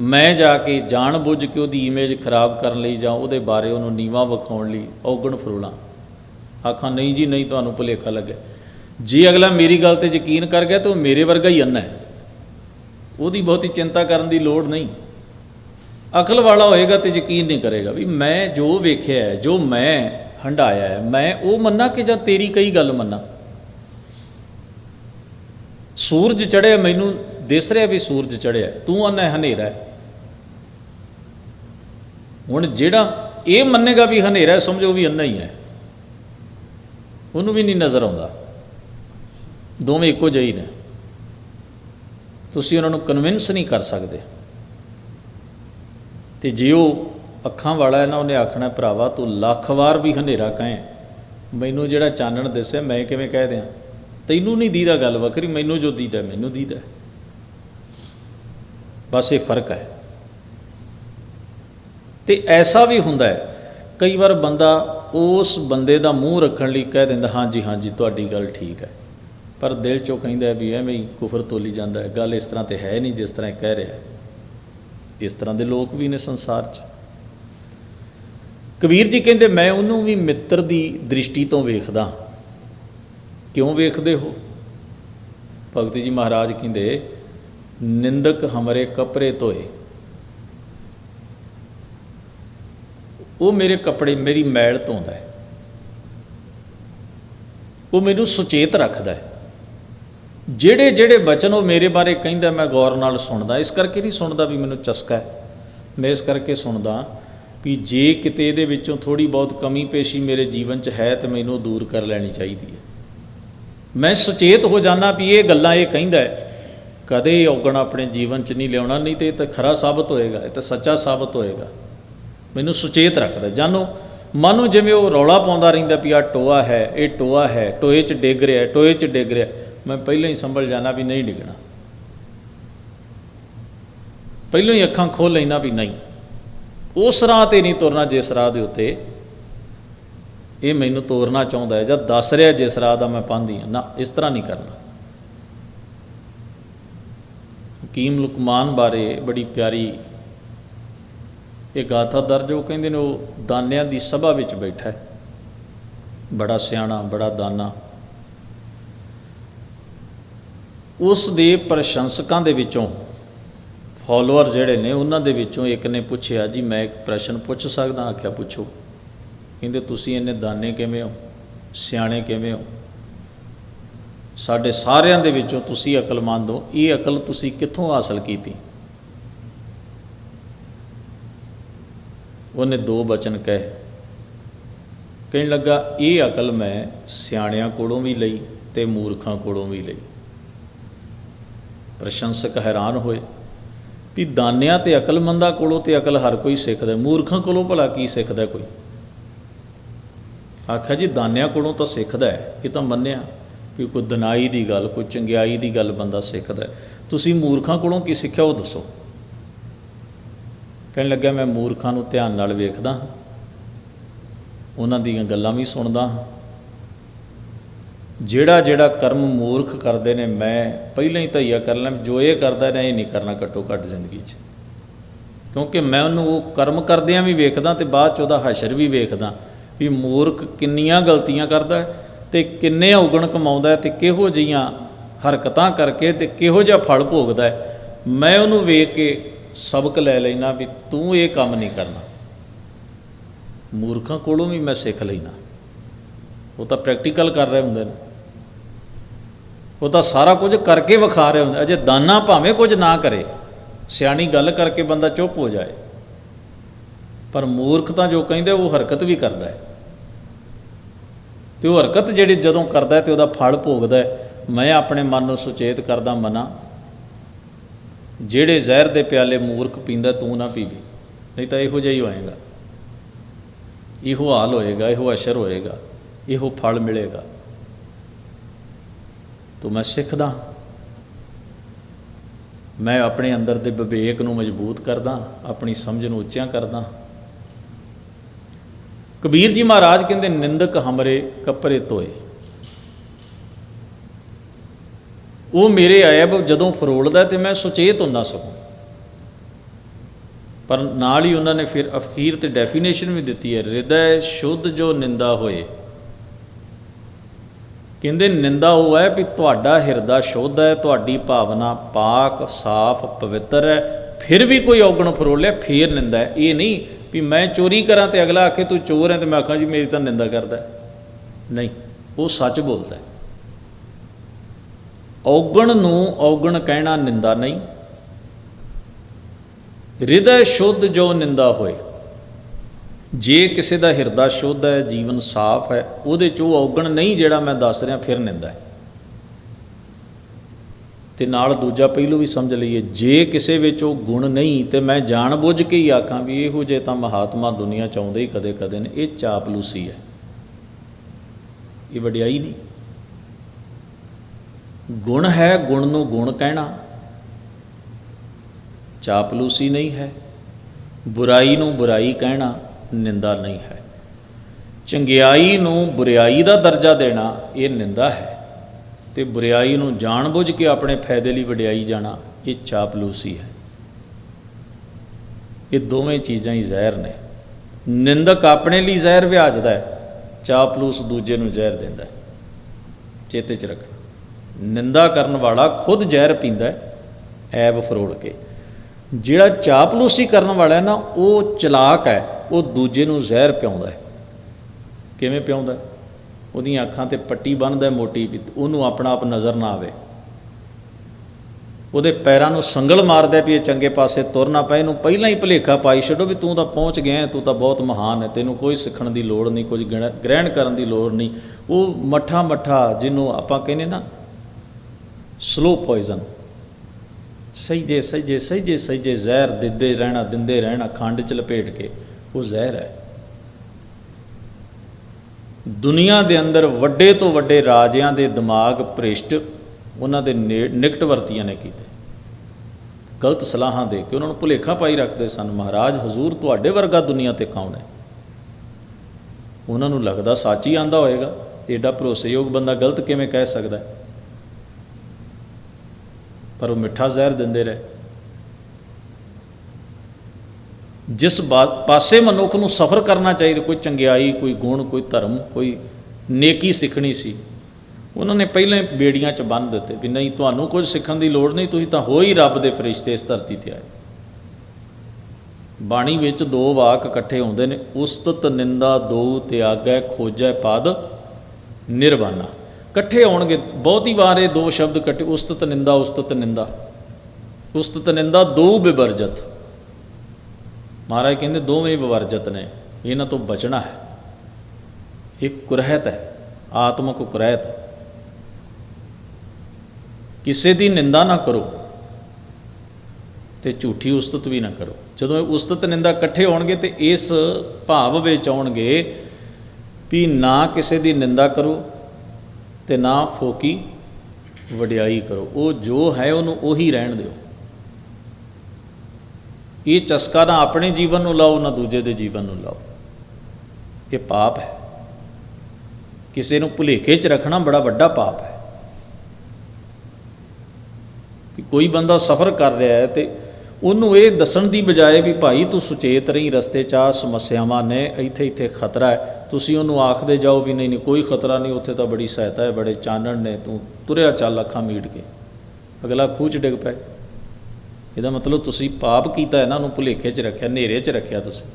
ਮੈਂ ਜਾ ਕੇ ਜਾਣ ਬੁੱਝ ਕੇ ਉਹਦੀ ਇਮੇਜ ਖਰਾਬ ਕਰਨ ਲਈ ਜਾਂ ਉਹਦੇ ਬਾਰੇ ਉਹਨੂੰ ਨੀਵਾ ਵਿਖਾਉਣ ਲਈ ਔਗਣ ਫਰੋਲਾਂ। ਆਖਾਂ, ਨਹੀਂ ਜੀ, ਨਹੀਂ, ਤੁਹਾਨੂੰ ਭੁਲੇਖਾ ਲੱਗੇ ਜੇ ਅਗਲਾ ਮੇਰੀ ਗੱਲ ਤੇ ਯਕੀਨ ਕਰ ਗਿਆ ਤਾਂ ਉਹ ਮੇਰੇ ਵਰਗਾ ਹੀ ਅੰਨਾ ਹੈ। ਉਹਦੀ ਬਹੁਤੀ ਚਿੰਤਾ ਕਰਨ ਦੀ ਲੋੜ ਨਹੀਂ। ਅਕਲ ਵਾਲਾ ਹੋਏਗਾ ਤੇ ਯਕੀਨ ਨਹੀਂ ਕਰੇਗਾ ਵੀ ਮੈਂ ਜੋ ਵੇਖਿਆ ਹੈ, ਜੋ ਮੈਂ ਹੰਡਾਇਆ ਹੈ, ਮੈਂ ਉਹ ਮੰਨਾਂ ਕਿ ਜਾਂ ਤੇਰੀ ਕਈ ਗੱਲ ਮੰਨਾ? ਸੂਰਜ ਚੜਿਆ ਮੈਨੂੰ ਦਿਸ ਰਿਹਾ ਵੀ ਸੂਰਜ ਚੜਿਆ ਤੂੰ ਅੰਨਾ ਹਨੇਰਾ ਹੈ। ਹੁਣ ਜਿਹੜਾ ਇਹ ਮੰਨੇਗਾ ਵੀ ਹਨੇਰਾ ਹੈ, ਸਮਝੋ ਵੀ ਅੰਨਾ ਹੀ ਹੈ। ਉਹਨੂੰ ਵੀ ਨਹੀਂ ਨਜ਼ਰ ਆਉਂਦਾ। ਦੋਵੇਂ ਇੱਕੋ ਜਿਹੇ ਹੀ ਨੇ। ਤੁਸੀਂ ਉਹਨਾਂ ਨੂੰ ਕਨਵਿੰਸ ਨਹੀਂ ਕਰ ਸਕਦੇ। ਤੇ ਜੇ ਉਹ ਅੱਖਾਂ ਵਾਲਾ ਹੈ ਨਾ ਉਹਨੇ ਆਖਣਾ, ਭਰਾਵਾ, ਤੂੰ ਲੱਖ ਵਾਰ ਵੀ ਹਨੇਰਾ ਕਹੇ। ਮੈਨੂੰ ਜਿਹੜਾ ਚਾਨਣ ਦਿਸਿਆ ਮੈਂ ਕਿਵੇਂ ਕਹਿ ਦਿਆਂ? ਤੈਨੂੰ ਨਹੀਂ ਦੀਦਾ ਗੱਲ ਵੱਖਰੀ, ਮੈਨੂੰ ਜੋ ਦੀਦਾ, ਮੈਨੂੰ ਦੀਦਾ ਬਸ ਇਹ ਫ਼ਰਕ ਹੈ। ਤੇ ਐਸਾ ਵੀ ਹੁੰਦਾ ਹੈ, ਕਈ ਵਾਰ ਬੰਦਾ ਉਸ ਬੰਦੇ ਦਾ ਮੂੰਹ ਰੱਖਣ ਲਈ ਕਹਿ ਦਿੰਦਾ, ਹਾਂਜੀ ਹਾਂਜੀ, ਤੁਹਾਡੀ ਗੱਲ ਠੀਕ ਹੈ। ਪਰ ਦਿਲ ਚੋਂ ਕਹਿੰਦਾ ਵੀ ਐਵੇਂ ਹੀ ਕੁਫਰ ਤੋਲੀ ਜਾਂਦਾ ਹੈ। ਗੱਲ ਇਸ ਤਰ੍ਹਾਂ ਤੇ ਹੈ ਨਹੀਂ ਜਿਸ ਤਰ੍ਹਾਂ ਇਹ ਕਹਿ ਰਿਹਾ ਹੈ। ਇਸ ਤਰ੍ਹਾਂ ਦੇ ਲੋਕ ਵੀ ਨੇ ਸੰਸਾਰ 'ਚ। ਕਬੀਰ ਜੀ ਕਹਿੰਦੇ, ਮੈਂ ਉਹਨੂੰ ਵੀ ਮਿੱਤਰ ਦੀ ਦ੍ਰਿਸ਼ਟੀ ਤੋਂ ਵੇਖਦਾ ਕਿਉਂ ਵੇਖਦੇ ਹੋ? ਭਗਤ ਜੀ ਮਹਾਰਾਜ ਕਹਿੰਦੇ, ਨਿੰਦਕ ਹਮਰੇ ਕਪੜੇ ਧੋਏ। ਉਹ ਮੇਰੇ ਕੱਪੜੇ ਮੇਰੀ ਮੈਲ ਧੋਂਦਾ ਹੈ। ਉਹ ਮੈਨੂੰ ਸੁਚੇਤ ਰੱਖਦਾ ਹੈ। ਜਿਹੜੇ ਜਿਹੜੇ ਬਚਨ ਉਹ ਮੇਰੇ ਬਾਰੇ ਕਹਿੰਦਾ ਮੈਂ ਗੌਰ ਨਾਲ ਸੁਣਦਾ, ਇਸ ਕਰਕੇ ਨਹੀਂ ਸੁਣਦਾ ਵੀ ਮੈਨੂੰ ਚਸਕਾ ਹੈ। ਮੈਂ ਇਸ ਕਰਕੇ ਸੁਣਦਾ ਵੀ ਜੇ ਕਿਤੇ ਇਹਦੇ ਵਿੱਚੋਂ ਥੋੜੀ ਬਹੁਤ ਕਮੀ ਪੇਸ਼ੀ ਮੇਰੇ ਜੀਵਨ 'ਚ ਹੈ ਤੇ ਮੈਨੂੰ ਦੂਰ ਕਰ ਲੈਣੀ ਚਾਹੀਦੀ ਹੈ। ਮੈਂ ਸੁਚੇਤ ਹੋ ਜਾਣਾ ਵੀ ਇਹ ਗੱਲਾਂ ਇਹ ਕਹਿੰਦਾ ਹੈ, ਕਦੇ ਔਗਣ ਆਪਣੇ ਜੀਵਨ 'ਚ ਨਹੀਂ ਲਿਆਉਣਾ, ਨਹੀਂ ਤੇ ਇਹ ਤਾਂ ਖਰਾ ਸਾਬਤ ਹੋਏਗਾ, ਇਹ ਤਾਂ ਸੱਚਾ ਸਾਬਤ ਹੋਏਗਾ। ਮੈਨੂੰ ਸੁਚੇਤ ਰੱਖਦਾ, ਜਾਨੋ, ਮਾਨੋ ਜਿਵੇਂ ਉਹ ਰੌਲਾ ਪਾਉਂਦਾ ਰਹਿੰਦਾ ਵੀ ਆ ਟੋਆ ਹੈ, ਇਹ ਟੋਆ ਹੈ, ਟੋਏ 'ਚ ਡਿੱਗ ਰਿਹਾ, ਟੋਏ 'ਚ ਡਿੱਗ ਰਿਹਾ ਮੈਂ ਪਹਿਲਾਂ ਹੀ ਸੰਭਲ ਜਾਣਾ ਵੀ ਨਹੀਂ ਡਿੱਗਣਾ। ਪਹਿਲਾਂ ਹੀ ਅੱਖਾਂ ਖੋਲ ਲੈਣਾ ਵੀ ਨਹੀਂ। ਉਸ ਰਾਹ ਤੇ ਨਹੀਂ ਤੁਰਨਾ ਜਿਸ ਰਾਹ ਦੇ ਉੱਤੇ ਇਹ ਮੈਨੂੰ ਤੋਰਨਾ ਚਾਹੁੰਦਾ ਹੈ ਜਾਂ ਦੱਸ ਰਿਹਾ ਜਿਸ ਰਾਹ ਦਾ ਮੈਂ ਪਾਉਂਦੀ ਹਾਂ। ਨਾ, ਇਸ ਤਰ੍ਹਾਂ ਨਹੀਂ ਕਰਨਾ। ਹਕੀਮ ਲੁਕਮਾਨ ਬਾਰੇ ਬੜੀ ਪਿਆਰੀ ਇਹ ਗਾਥਾ ਦਰਜ, ਉਹ ਕਹਿੰਦੇ ਨੇ ਉਹ ਦਾਨਿਆਂ ਦੀ ਸਭਾ ਵਿੱਚ ਬੈਠਾ ਹੈ। ਬੜਾ ਸਿਆਣਾ, ਬੜਾ ਦਾਨਾ। ਉਸ ਦੇ ਪ੍ਰਸ਼ੰਸਕਾਂ ਦੇ ਵਿੱਚੋਂ ਫਾਲੋਅਰ ਜਿਹੜੇ ਨੇ, ਉਹਨਾਂ ਦੇ ਵਿੱਚੋਂ ਇੱਕ ਨੇ ਪੁੱਛਿਆ, ਜੀ, ਮੈਂ ਇੱਕ ਪ੍ਰਸ਼ਨ ਪੁੱਛ ਸਕਦਾ? ਆਖਿਆ, ਪੁੱਛੋ। ਕਹਿੰਦੇ, ਤੁਸੀਂ ਇੰਨੇ ਦਾਨੇ ਕਿਵੇਂ ਹੋ? ਸਿਆਣੇ ਕਿਵੇਂ ਹੋ? ਸਾਡੇ ਸਾਰਿਆਂ ਦੇ ਵਿੱਚੋਂ ਤੁਸੀਂ ਅਕਲਮੰਦ ਹੋ। ਇਹ ਅਕਲ ਤੁਸੀਂ ਕਿੱਥੋਂ ਹਾਸਲ ਕੀਤੀ? ਉਹਨੇ ਦੋ ਬਚਨ ਕਹੇ। ਕਹਿਣ ਲੱਗਾ, ਇਹ ਅਕਲ ਮੈਂ ਸਿਆਣਿਆਂ ਕੋਲੋਂ ਵੀ ਲਈ ਤੇ ਮੂਰਖਾਂ ਕੋਲੋਂ ਵੀ ਲਈ। ਪ੍ਰਸ਼ੰਸਕ ਹੈਰਾਨ ਹੋਏ ਵੀ ਦਾਨਿਆਂ ਤੇ ਅਕਲਮੰਦਾਂ ਕੋਲੋਂ ਤੇ ਅਕਲ ਹਰ ਕੋਈ ਸਿੱਖਦਾ ਮੂਰਖਾਂ ਕੋਲੋਂ ਭਲਾ ਕੀ ਸਿੱਖਦਾ ਕੋਈ? ਆਖਿਆ ਜੀ, ਦਾਨਿਆਂ ਕੋਲੋਂ ਤਾਂ ਸਿੱਖਦਾ ਹੈ। ਇਹ ਤਾਂ ਮੰਨਿਆ ਵੀ ਕੋਈ ਦਨਾਈ ਦੀ ਗੱਲ, ਕੋਈ ਚੰਗਿਆਈ ਦੀ ਗੱਲ ਬੰਦਾ ਸਿੱਖਦਾ ਤੁਸੀਂ ਮੂਰਖਾਂ ਕੋਲੋਂ ਕੀ ਸਿੱਖਿਆ ਉਹ ਦੱਸੋ। ਕਹਿਣ ਲੱਗਾ ਮੈਂ ਮੂਰਖਾਂ ਨੂੰ ਧਿਆਨ ਨਾਲ ਵੇਖਦਾ ਹਾਂ। ਉਹਨਾਂ ਦੀਆਂ ਗੱਲਾਂ ਵੀ ਸੁਣਦਾ ਹਾਂ। ਜਿਹੜਾ ਜਿਹੜਾ ਕਰਮ ਮੂਰਖ ਕਰਦੇ ਨੇ, ਮੈਂ ਪਹਿਲਾਂ ਹੀ ਧਈਆ ਕਰ ਲਾਂ, ਜੋ ਇਹ ਕਰਦਾ ਨਾ ਇਹ ਨਹੀਂ ਕਰਨਾ ਘੱਟੋ ਘੱਟ ਜ਼ਿੰਦਗੀ 'ਚ। ਕਿਉਂਕਿ ਮੈਂ ਉਹਨੂੰ ਉਹ ਕਰਮ ਕਰਦਿਆਂ ਵੀ ਵੇਖਦਾ ਤੇ ਬਾਅਦ 'ਚ ਉਹਦਾ ਹਸ਼ਰ ਵੀ ਵੇਖਦਾ ਵੀ ਮੂਰਖ ਕਿੰਨੀਆਂ ਗਲਤੀਆਂ ਕਰਦਾ ਹੈ ਤੇ ਕਿੰਨੇ ਔਗਣ ਕਮਾਉਂਦਾ ਹੈ ਤੇ ਕਿਹੋ ਜਿਹੀਆਂ ਹਰਕਤਾਂ ਕਰਕੇ ਤੇ ਕਿਹੋ ਜਿਹਾ ਫਲ ਭੋਗਦਾ ਮੈਂ ਉਹਨੂੰ ਵੇਖ ਕੇ ਸਬਕ ਲੈ ਲੈਣਾ ਵੀ ਤੂੰ ਇਹ ਕੰਮ ਨਹੀਂ ਕਰਨਾ। ਮੂਰਖਾਂ ਕੋਲੋਂ ਵੀ ਮੈਂ ਸਿੱਖ ਲੈਣਾ। ਉਹ ਤਾਂ ਪ੍ਰੈਕਟੀਕਲ ਕਰ ਰਹੇ ਹੁੰਦੇ ਨੇ। ਉਹ ਤਾਂ ਸਾਰਾ ਕੁਝ ਕਰਕੇ ਵਿਖਾ ਰਹੇ ਹੁੰਦਾ ਅਜੇ ਦਾਨਾ ਭਾਵੇਂ ਕੁਝ ਨਾ ਕਰੇ, ਸਿਆਣੀ ਗੱਲ ਕਰਕੇ ਬੰਦਾ ਚੁੱਪ ਹੋ ਜਾਏ। ਪਰ ਮੂਰਖ ਤਾਂ ਜੋ ਕਹਿੰਦੇ ਉਹ ਹਰਕਤ ਵੀ ਕਰਦਾ ਹੈ। ਤੇ ਉਹ ਹਰਕਤ ਜਿਹੜੀ ਜਦੋਂ ਕਰਦਾ ਹੈ ਤੇ ਉਹਦਾ ਫਲ ਭੋਗਦਾ ਮੈਂ ਆਪਣੇ ਮਨ ਨੂੰ ਸੁਚੇਤ ਕਰਦਾ ਮਨਾ, ਜਿਹੜੇ ਜ਼ਹਿਰ ਦੇ ਪਿਆਲੇ ਮੂਰਖ ਪੀਂਦਾ ਤੂੰ ਨਾ ਪੀਵੀ, ਨਹੀਂ ਤਾਂ ਇਹੋ ਜਿਹਾ ਹੀ ਹੋਏਗਾ। ਇਹੋ ਹਾਲ ਹੋਏਗਾ, ਇਹੋ ਅਸ਼ਰ ਹੋਏਗਾ, ਇਹੋ ਫਲ ਮਿਲੇਗਾ। ਤੋ ਮੈਂ ਸਿੱਖਦਾ। ਮੈਂ ਆਪਣੇ ਅੰਦਰ ਦੇ ਵਿਵੇਕ ਨੂੰ ਮਜ਼ਬੂਤ ਕਰਦਾ, ਆਪਣੀ ਸਮਝ ਨੂੰ ਉੱਚਿਆਂ ਕਰਦਾ। ਕਬੀਰ ਜੀ ਮਹਾਰਾਜ ਕਹਿੰਦੇ, ਨਿੰਦਕ ਹਮਰੇ ਕੱਪਰੇ ਧੋਏ। ਉਹ ਮੇਰੇ ਆਇਬ ਜਦੋਂ ਫਰੋਲਦਾ ਤੇ ਮੈਂ ਸੁਚੇਤ ਹੁੰਦਾ ਸਕੂੰ ਪਰ ਨਾਲ ਹੀ ਉਹਨਾਂ ਨੇ ਫਿਰ ਅਖੀਰ ਤੇ ਡੈਫੀਨੇਸ਼ਨ ਵੀ ਦਿੱਤੀ ਹੈ ਹਿਰਦੈ ਸ਼ੁੱਧ ਜੋ ਨਿੰਦਾ ਹੋਏ। ਕਹਿੰਦੇ, ਨਿੰਦਾ ਉਹ ਹੈ ਵੀ ਤੁਹਾਡਾ ਹਿਰਦਾ ਸ਼ੁੱਧ ਹੈ, ਤੁਹਾਡੀ ਭਾਵਨਾ ਪਾਕ, ਸਾਫ਼, ਪਵਿੱਤਰ ਹੈ। ਫਿਰ ਵੀ ਕੋਈ ਔਗਣ ਫਰੋਲਿਆ, ਫੇਰ ਨਿੰਦਾ ਹੈ। ਇਹ ਨਹੀਂ ਵੀ ਮੈਂ ਚੋਰੀ ਕਰਾਂ ਤੇ ਅਗਲਾ ਆਖੇ, ਤੂੰ ਚੋਰ ਹੈ ਤੇ ਮੈਂ ਆਖਾਂ ਜੀ, ਮੇਰੀ ਤਾਂ ਨਿੰਦਾ ਕਰਦਾ ਨਹੀਂ, ਉਹ ਸੱਚ ਬੋਲਦਾ ਔਗਣ ਨੂੰ ਔਗਣ ਕਹਿਣਾ ਨਿੰਦਾ ਨਹੀਂ। ਹਿਰਦੈ ਸ਼ੁੱਧ ਜੋ ਨਿੰਦਾ ਹੋਏ। ਜੇ ਕਿਸੇ ਦਾ ਹਿਰਦਾ ਸ਼ੁੱਧ ਹੈ, ਜੀਵਨ ਸਾਫ਼ ਹੈ, ਉਹਦੇ ਚ ਉਹ ਔਗਣ ਨਹੀਂ ਜਿਹੜਾ ਮੈਂ ਦੱਸ ਰਿਹਾ, ਫਿਰ ਨਿੰਦਾ ਹੈ। ਤੇ ਨਾਲ ਦੂਜਾ ਪਹਿਲੂ ਵੀ ਸਮਝ ਲਈਏ, ਜੇ ਕਿਸੇ ਵਿੱਚ ਉਹ ਗੁਣ ਨਹੀਂ, ਤੇ ਮੈਂ ਜਾਣ ਬੁੱਝ ਕੇ ਹੀ ਆਖਾਂ ਵੀ ਇਹੋ ਜੇ ਤਾਂ ਮਹਾਤਮਾ ਦੁਨੀਆ 'ਚ ਆਉਂਦੇ ਹੀ ਕਦੇ ਕਦੇ ਨੇ, ਇਹ ਚਾਪਲੂਸੀ ਹੈ। ਇਹ ਵਡਿਆਈ ਨਹੀਂ। ਗੁਣ ਹੈ, ਗੁਣ ਨੂੰ ਗੁਣ ਕਹਿਣਾ। ਚਾਪਲੂਸੀ ਨਹੀਂ ਹੈ। ਬੁਰਾਈ ਨੂੰ ਬੁਰਾਈ ਕਹਿਣਾ। ਨਿੰਦਾ ਨਹੀਂ ਹੈ। ਚੰਗਿਆਈ ਨੂੰ ਬੁਰਾਈ ਦਾ ਦਰਜਾ ਦੇਣਾ ਇਹ ਨਿੰਦਾ ਹੈ। ਤੇ ਬੁਰਾਈ ਨੂੰ ਜਾਣਬੁੱਝ ਕੇ ਆਪਣੇ ਫਾਇਦੇ ਲਈ ਵਡਿਆਈ ਜਾਣਾ ਇਹ ਚਾਪਲੂਸੀ ਹੈ। ਇਹ ਦੋਵੇਂ ਚੀਜ਼ਾਂ ਹੀ ਜ਼ਹਿਰ ਨੇ। ਨਿੰਦਕ ਆਪਣੇ ਲਈ ਜ਼ਹਿਰ ਵਿਆਜਦਾ ਹੈ, ਚਾਪਲੂਸ ਦੂਜੇ ਨੂੰ ਜ਼ਹਿਰ ਦਿੰਦਾ ਹੈ। ਚੇਤੇ ਚ ਰੱਖਣਾ। ਨਿੰਦਾ ਕਰਨ ਵਾਲਾ ਖੁਦ ਜ਼ਹਿਰ ਪੀਂਦਾ ਹੈ, ਐਬ ਫਰੋਲ ਕੇ। ਜਿਹੜਾ ਚਾਪਲੂਸੀ ਕਰਨ ਵਾਲਾ ਹੈ ਨਾ, ਉਹ ਚਲਾਕ ਹੈ। ਉਹ ਦੂਜੇ ਨੂੰ ਜ਼ਹਿਰ ਪਿਆਉਂਦਾ ਹੈ। ਕਿਵੇਂ ਪਿਆਉਂਦਾ ਉਹਦੀਆਂ ਅੱਖਾਂ ਤੇ ਪੱਟੀ ਬੰਨਦਾ ਮੋਟੀ ਵੀ ਉਹਨੂੰ ਆਪਣਾ ਆਪ ਨਜ਼ਰ ਨਾ ਆਵੇ। ਉਹਦੇ ਪੈਰਾਂ ਨੂੰ ਸੰਗਲ ਮਾਰਦਾ ਵੀ ਇਹ ਚੰਗੇ ਪਾਸੇ ਤੁਰਨਾ ਪਏ। ਇਹਨੂੰ ਪਹਿਲਾਂ ਹੀ ਭੁਲੇਖਾ ਪਾਈ ਛੱਡੋ ਵੀ ਤੂੰ ਤਾਂ ਪਹੁੰਚ ਗਿਆ ਤੂੰ ਤਾਂ ਬਹੁਤ ਮਹਾਨ ਹੈ, ਤੈਨੂੰ ਕੋਈ ਸਿੱਖਣ ਦੀ ਲੋੜ ਨਹੀਂ, ਕੁਝ ਗ੍ਰਹਿਣ ਕਰਨ ਦੀ ਲੋੜ ਨਹੀਂ। ਉਹ ਮੱਠਾ ਮੱਠਾ ਜਿਹਨੂੰ ਆਪਾਂ ਕਹਿੰਦੇ ਨਾ ਸਲੋ ਪੋਇਜ਼ਨ ਸਹੀਜੇ ਸਹੀਜੇ ਸਹੀਜੇ ਸਹੀਜੇ ਜ਼ਹਿਰ ਦਿੰਦੇ ਰਹਿਣਾ ਦਿੰਦੇ ਰਹਿਣਾ, ਖੰਡ ਚ ਲਪੇਟ ਕੇ। ਉਹ ਜ਼ਹਿਰ ਹੈ। ਦੁਨੀਆ ਦੇ ਅੰਦਰ ਵੱਡੇ ਤੋਂ ਵੱਡੇ ਰਾਜਿਆਂ ਦੇ ਦਿਮਾਗ ਭ੍ਰਿਸ਼ਟ ਉਹਨਾਂ ਦੇ ਨੇ- ਨਿਕਟ ਵਰਤੀਆਂ ਨੇ ਕੀਤੇ। ਗਲਤ ਸਲਾਹਾਂ ਦੇ ਕੇ ਉਹਨਾਂ ਨੂੰ ਭੁਲੇਖਾ ਪਾਈ ਰੱਖਦੇ ਸਨ, ਮਹਾਰਾਜ, ਹਜ਼ੂਰ ਤੁਹਾਡੇ ਵਰਗਾ ਦੁਨੀਆ ਤੇ ਕੌਣ ਹੈ? ਉਹਨਾਂ ਨੂੰ ਲੱਗਦਾ ਸੱਚ ਹੀ ਆਂਦਾ ਹੋਏਗਾ, ਏਡਾ ਭਰੋਸੇਯੋਗ ਬੰਦਾ ਗਲਤ ਕਿਵੇਂ ਕਹਿ ਸਕਦਾ ਪਰ ਉਹ ਮਿੱਠਾ ਜ਼ਹਿਰ ਦਿੰਦੇ ਰਹੇ। ਜਿਸ ਬਾਤ ਪਾਸੇ ਮਨੁੱਖ ਨੂੰ ਸਫਰ ਕਰਨਾ ਚਾਹੀਦਾ, ਕੋਈ ਚੰਗਿਆਈ, ਕੋਈ ਗੁਣ, ਕੋਈ ਧਰਮ, ਕੋਈ ਨੇਕੀ ਸਿੱਖਣੀ ਸੀ, ਉਹਨਾਂ ਨੇ ਪਹਿਲਾਂ ਬੇੜੀਆਂ 'ਚ ਬੰਨ੍ਹ ਦਿੱਤੇ ਵੀ ਨਹੀਂ, ਤੁਹਾਨੂੰ ਕੁਝ ਸਿੱਖਣ ਦੀ ਲੋੜ ਨਹੀਂ, ਤੁਸੀਂ ਤਾਂ ਹੋ ਹੀ ਰੱਬ ਦੇ ਫਰਿਸ਼ਤੇ ਇਸ ਧਰਤੀ ਤੇ ਆਏ। ਬਾਣੀ ਵਿੱਚ ਦੋ ਵਾਕ ਇਕੱਠੇ ਹੁੰਦੇ ਨੇ, ਉਸਤਤ ਨਿੰਦਾ ਦੋ ਤਿਆਗੈ ਖੋਜੈ ਪਦ ਨਿਰਵਾਣਾ ਇਕੱਠੇ ਆਉਣਗੇ, ਬਹੁਤੀ ਵਾਰ ਇਹ ਦੋ ਸ਼ਬਦ ਇਕੱਠੇ, ਉਸਤਤ ਨਿੰਦਾ ਉਸਤਤ ਨਿੰਦਾ। ਉਸਤਤ ਨਿੰਦਾ ਦੋ ਵਿਵਰਜਤ ਮਹਾਰਾਜ ਕਹਿੰਦੇ ਦੋਵੇਂ ਵਿਵਰਜਤ ਨੇ ਇਹਨਾਂ ਤੋਂ ਬਚਣਾ ਹੈ। ਇੱਕ ਕੁਰਹਿਤ ਹੈ, ਆਤਮਕ ਕੁਰਹਿਤ। ਕਿਸੇ ਦੀ ਨਿੰਦਾ ਨਾ ਕਰੋ ਤੇ ਝੂਠੀ ਉਸਤਤ ਵੀ ਨਾ ਕਰੋ। ਜਦੋਂ ਇਹ ਉਸਤਤ ਨਿੰਦਾ ਇਕੱਠੇ ਹੋਣਗੇ ਤੇ ਇਸ ਭਾਵ ਵਿੱਚ ਆਉਣਗੇ ਵੀ ਨਾ ਕਿਸੇ ਦੀ ਨਿੰਦਾ ਕਰੋ ਤੇ ਨਾ ਫੋਕੀ ਵਡਿਆਈ ਕਰੋ। ਉਹ ਜੋ ਹੈ, ਉਹਨੂੰ ਉਹੀ ਰਹਿਣ ਦਿਓ। ਇਹ ਚਸਕਾ ਨਾ ਆਪਣੇ ਜੀਵਨ ਨੂੰ ਲਾਓ, ਨਾ ਦੂਜੇ ਦੇ ਜੀਵਨ ਨੂੰ ਲਾਓ। ਇਹ ਪਾਪ ਹੈ। ਕਿਸੇ ਨੂੰ ਭੁਲੇਖੇ 'ਚ ਰੱਖਣਾ ਬੜਾ ਵੱਡਾ ਪਾਪ ਹੈ। ਕਿ ਕੋਈ ਬੰਦਾ ਸਫ਼ਰ ਕਰ ਰਿਹਾ ਹੈ ਤੇ ਉਹਨੂੰ ਇਹ ਦੱਸਣ ਦੀ ਬਜਾਏ ਵੀ ਭਾਈ ਤੂੰ ਸੁਚੇਤ ਰਹੀ, ਰਸਤੇ 'ਚ ਆ, ਸਮੱਸਿਆਵਾਂ ਨੇ, ਇੱਥੇ ਇੱਥੇ ਖਤਰਾ ਹੈ। ਤੁਸੀਂ ਉਹਨੂੰ ਆਖਦੇ ਜਾਓ ਵੀ ਨਹੀਂ ਨਹੀਂ, ਕੋਈ ਖਤਰਾ ਨਹੀਂ, ਉੱਥੇ ਤਾਂ ਬੜੀ ਸਹਾਇਤਾ ਹੈ, ਬੜੇ ਚਾਨਣ ਨੇ, ਤੂੰ ਤੁਰਿਆ ਚੱਲ ਅੱਖਾਂ ਮੀਟ ਕੇ। ਅਗਲਾ ਖੂਹ 'ਚ ਡਿੱਗ ਪਏ। ਇਹਦਾ ਮਤਲਬ ਤੁਸੀਂ ਪਾਪ ਕੀਤਾ, ਇਹਨਾਂ ਨੂੰ ਭੁਲੇਖੇ 'ਚ ਰੱਖਿਆ, ਹਨੇਰੇ 'ਚ ਰੱਖਿਆ ਤੁਸੀਂ।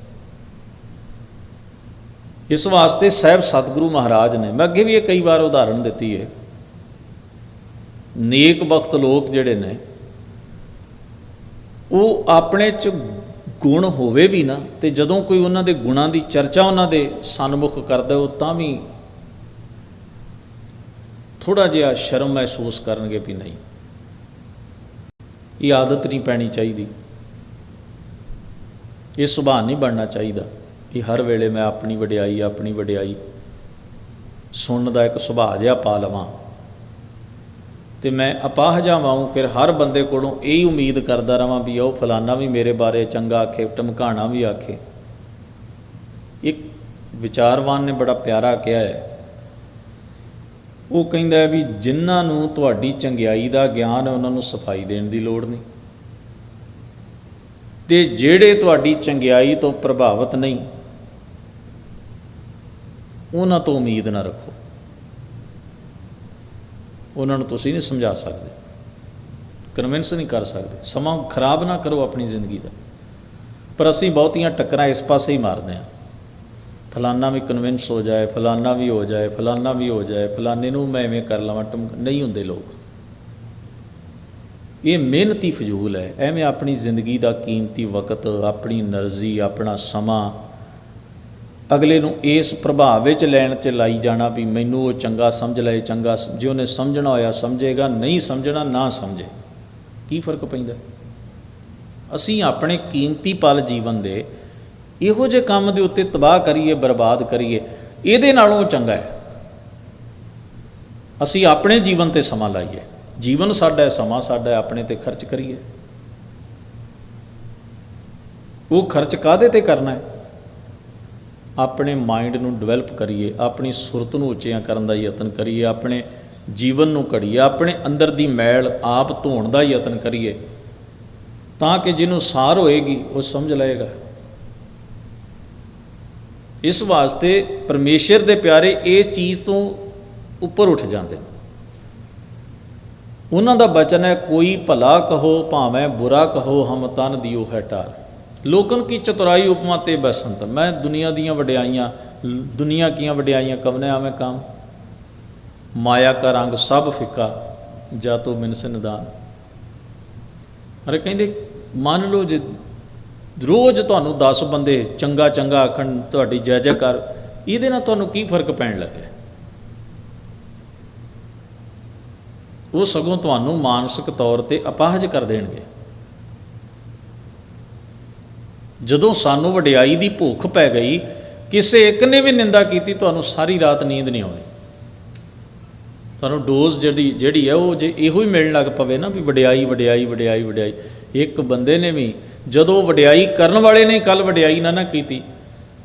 ਇਸ ਵਾਸਤੇ ਸਹਿਬ ਸਤਿਗੁਰੂ ਮਹਾਰਾਜ ਨੇ, ਮੈਂ ਅੱਗੇ ਵੀ ਇਹ ਕਈ ਵਾਰ ਉਦਾਹਰਣ ਦਿੱਤੀ ਹੈ, ਨੇਕ ਵਕਤ ਲੋਕ ਜਿਹੜੇ ਨੇ, ਉਹ ਆਪਣੇ ਚ ਗੁਣ ਹੋਵੇ ਵੀ ਨਾ, ਤੇ ਜਦੋਂ ਕੋਈ ਉਹਨਾਂ ਦੇ ਗੁਣਾਂ ਦੀ ਚਰਚਾ ਉਹਨਾਂ ਦੇ ਸਨਮੁਖ ਕਰਦਾ, ਉਹ ਤਾਂ ਵੀ ਥੋੜਾ ਜਿਹਾ ਸ਼ਰਮ ਮਹਿਸੂਸ ਕਰਨਗੇ ਵੀ ਨਹੀਂ। ਇਹ ਆਦਤ ਨਹੀਂ ਪੈਣੀ ਚਾਹੀਦੀ। ਇਹ ਸੁਭਾਅ ਨਹੀਂ ਬਣਨਾ ਚਾਹੀਦਾ ਕਿ ਹਰ ਵੇਲੇ ਮੈਂ ਆਪਣੀ ਵਡਿਆਈ ਆਪਣੀ ਵਡਿਆਈ ਸੁਣਨ ਦਾ ਇੱਕ ਸੁਭਾਅ ਜਿਹਾ ਪਾ ਲਵਾਂ। ਤੇ ਮੈਂ ਅਪਾਹ ਜਾਵਾਂ ਫਿਰ ਹਰ ਬੰਦੇ ਕੋਲੋਂ ਇਹੀ ਉਮੀਦ ਕਰਦਾ ਰਵਾਂ ਵੀ ਉਹ ਫਲਾਨਾ ਵੀ ਮੇਰੇ ਬਾਰੇ ਚੰਗਾ ਆਖੇ, ਟਮਕਾਣਾ ਵੀ ਆਖੇ। ਇੱਕ ਵਿਚਾਰਵਾਨ ਨੇ ਬੜਾ ਪਿਆਰਾ ਕਿਹਾ ਹੈ ਉਹ ਕਹਿੰਦਾ ਹੈ ਵੀ ਜਿਨ੍ਹਾਂ ਨੂੰ ਤੁਹਾਡੀ ਚੰਗਿਆਈ ਦਾ ਗਿਆਨ ਹੈ, ਉਹਨਾਂ ਨੂੰ ਸਫ਼ਾਈ ਦੇਣ ਦੀ ਲੋੜ ਨਹੀਂ। ਤੇ ਜਿਹੜੇ ਤੁਹਾਡੀ ਚੰਗਿਆਈ ਤੋਂ ਪ੍ਰਭਾਵਿਤ ਨਹੀਂ, ਉਹਨਾਂ ਤੋਂ ਉਮੀਦ ਨਾ ਰੱਖੋ। ਉਹਨਾਂ ਨੂੰ ਤੁਸੀਂ ਨਹੀਂ ਸਮਝਾ ਸਕਦੇ ਕਨਵਿੰਸ ਨਹੀਂ ਕਰ ਸਕਦੇ, ਸਮਾਂ ਖਰਾਬ ਨਾ ਕਰੋ ਆਪਣੀ ਜ਼ਿੰਦਗੀ ਦਾ। ਪਰ ਅਸੀਂ ਬਹੁਤੀਆਂ ਟੱਕਰਾਂ ਇਸ ਪਾਸੇ ਹੀ ਮਾਰਦੇ ਹਾਂ। ਫਲਾਨਾ ਵੀ ਕਨਵਿੰਸ ਹੋ ਜਾਏ, ਫਲਾਨਾ ਵੀ ਹੋ ਜਾਏ, ਫਲਾਨਾ ਵੀ ਹੋ ਜਾਏ, ਫਲਾਨੇ ਨੂੰ ਮੈਂ ਐਵੇਂ ਕਰ ਲਵਾਂ, ਟਮ, ਨਹੀਂ ਹੁੰਦੇ ਲੋਕ। ਇਹ ਮਿਹਨਤੀ ਫਜ਼ੂਲ ਹੈ, ਐਵੇਂ ਆਪਣੀ ਜ਼ਿੰਦਗੀ ਦਾ ਕੀਮਤੀ ਵਕਤ, ਆਪਣੀ એનર્ਜੀ ਆਪਣਾ ਸਮਾਂ, ਅਗਲੇ ਨੂੰ ਇਸ ਪ੍ਰਭਾਵ ਵਿੱਚ ਲੈਣ ਚ ਲਾਈ ਜਾਣਾ ਵੀ ਮੈਨੂੰ ਉਹ ਚੰਗਾ ਸਮਝ ਲਏ, ਚੰਗਾ ਜੇ ਉਹਨੇ ਸਮਝਣਾ ਹੋਇਆ ਸਮਝੇਗਾ, ਨਹੀਂ ਸਮਝਣਾ, ਨਾ ਸਮਝੇ। ਕੀ ਫ਼ਰਕ ਪੈਂਦਾ? ਅਸੀਂ ਆਪਣੇ ਕੀਮਤੀ ਪਲ ਜੀਵਨ ਦੇ ਇਹੋ ਜਿਹੇ ਕੰਮ ਦੇ ਉੱਤੇ ਤਬਾਹ ਕਰੀਏ, ਬਰਬਾਦ ਕਰੀਏ, ਇਹਦੇ ਨਾਲੋਂ ਚੰਗਾ ਹੈ। ਅਸੀਂ ਆਪਣੇ ਜੀਵਨ ਤੇ ਸਮਾਂ ਲਾਈਏ। ਜੀਵਨ ਸਾਡਾ ਹੈ, ਸਮਾਂ ਸਾਡਾ ਹੈ, ਆਪਣੇ ਤੇ ਖਰਚ ਕਰੀਏ। ਉਹ ਖਰਚ ਕਾਦੇ ਤੇ ਕਰਨਾ ਹੈ? ਆਪਣੇ ਮਾਈਂਡ ਨੂੰ ਡਿਵੈਲਪ ਕਰੀਏ, ਆਪਣੀ ਸੁਰਤ ਨੂੰ ਉੱਚਿਆਂ ਕਰਨ ਦਾ ਯਤਨ ਕਰੀਏ, ਆਪਣੇ ਜੀਵਨ ਨੂੰ ਘੜੀਏ, ਆਪਣੇ ਅੰਦਰ ਦੀ ਮੈਲ ਆਪ ਧੋਣ ਦਾ ਯਤਨ ਕਰੀਏ, ਤਾਂ ਕਿ ਜਿਹਨੂੰ ਸਾਰ ਹੋਏਗੀ, ਉਹ ਸਮਝ ਲਏਗਾ। ਇਸ ਵਾਸਤੇ ਪਰਮੇਸ਼ਰ ਦੇ ਪਿਆਰੇ ਇਸ ਚੀਜ਼ ਤੋਂ ਉੱਪਰ ਉੱਠ ਜਾਂਦੇ ਨੇ। ਉਹਨਾਂ ਦਾ ਬਚਨ ਹੈ, ਕੋਈ ਭਲਾ ਕਹੋ, ਭਾਵੇਂ ਬੁਰਾ ਕਹੋ, ਹਮ ਤਨ ਦਿਓ ਹੈ ਟਾਰ। ਲੋਕਨ ਕੀ ਚਤੁਰਾਈ ਉਪਮਾ ਤੇ ਬਸੰਤ? ਮੈਂ ਦੁਨੀਆ ਦੀਆਂ ਵਡਿਆਈਆਂ ਲ- ਦੁਨੀਆ ਕੀਆਂ ਵਡਿਆਈਆਂ ਕਵਨੇ ਆਵੇਂ ਕਾਮ? ਮਾਇਆ ਕਾ ਰੰਗ ਸਭ ਫਿੱਕਾ, ਜਾ ਤੋ ਮਿਨਸ ਨਿਦਾਨ ਅਰੇ ਕਹਿੰਦੇ, ਮੰਨ ਲਓ ਜੇ ਰੋਜ਼ ਤੁਹਾਨੂੰ 10 ਬੰਦੇ ਚੰਗਾ ਚੰਗਾ ਆਖਣ, ਤੁਹਾਡੀ ਜੈ ਜੈਕਾਰ, ਇਹਦੇ ਨਾਲ ਤੁਹਾਨੂੰ ਕੀ ਫ਼ਰਕ ਪੈਣ ਲੱਗਿਆ? ਉਹ ਸਗੋਂ ਤੁਹਾਨੂੰ ਮਾਨਸਿਕ ਤੌਰ ਤੇ ਅਪਾਹਜ ਕਰ ਦੇਣਗੇ। ਜਦੋਂ ਸਾਨੂੰ ਵਡਿਆਈ ਦੀ ਭੁੱਖ ਪੈ ਗਈ, ਕਿਸੇ ਇੱਕ ਨੇ ਵੀ ਨਿੰਦਾ ਕੀਤੀ, ਤੁਹਾਨੂੰ ਸਾਰੀ ਰਾਤ ਨੀਂਦ ਨਹੀਂ ਆਉਣੀ ਤੁਹਾਨੂੰ ਡੋਜ਼ ਜਿਹੜੀ ਜਿਹੜੀ ਹੈ, ਉਹ ਜੇ ਇਹੋ ਹੀ ਮਿਲਣ ਲੱਗ ਪਵੇ ਨਾ ਵੀ ਵਡਿਆਈ ਵਡਿਆਈ ਵਡਿਆਈ ਵਡਿਆਈ, ਇੱਕ ਬੰਦੇ ਨੇ ਵੀ ਜਦੋਂ ਵਡਿਆਈ ਕਰਨ ਵਾਲੇ ਨੇ ਕੱਲ ਵਡਿਆਈ ਨਾ ਨਾ ਕੀਤੀ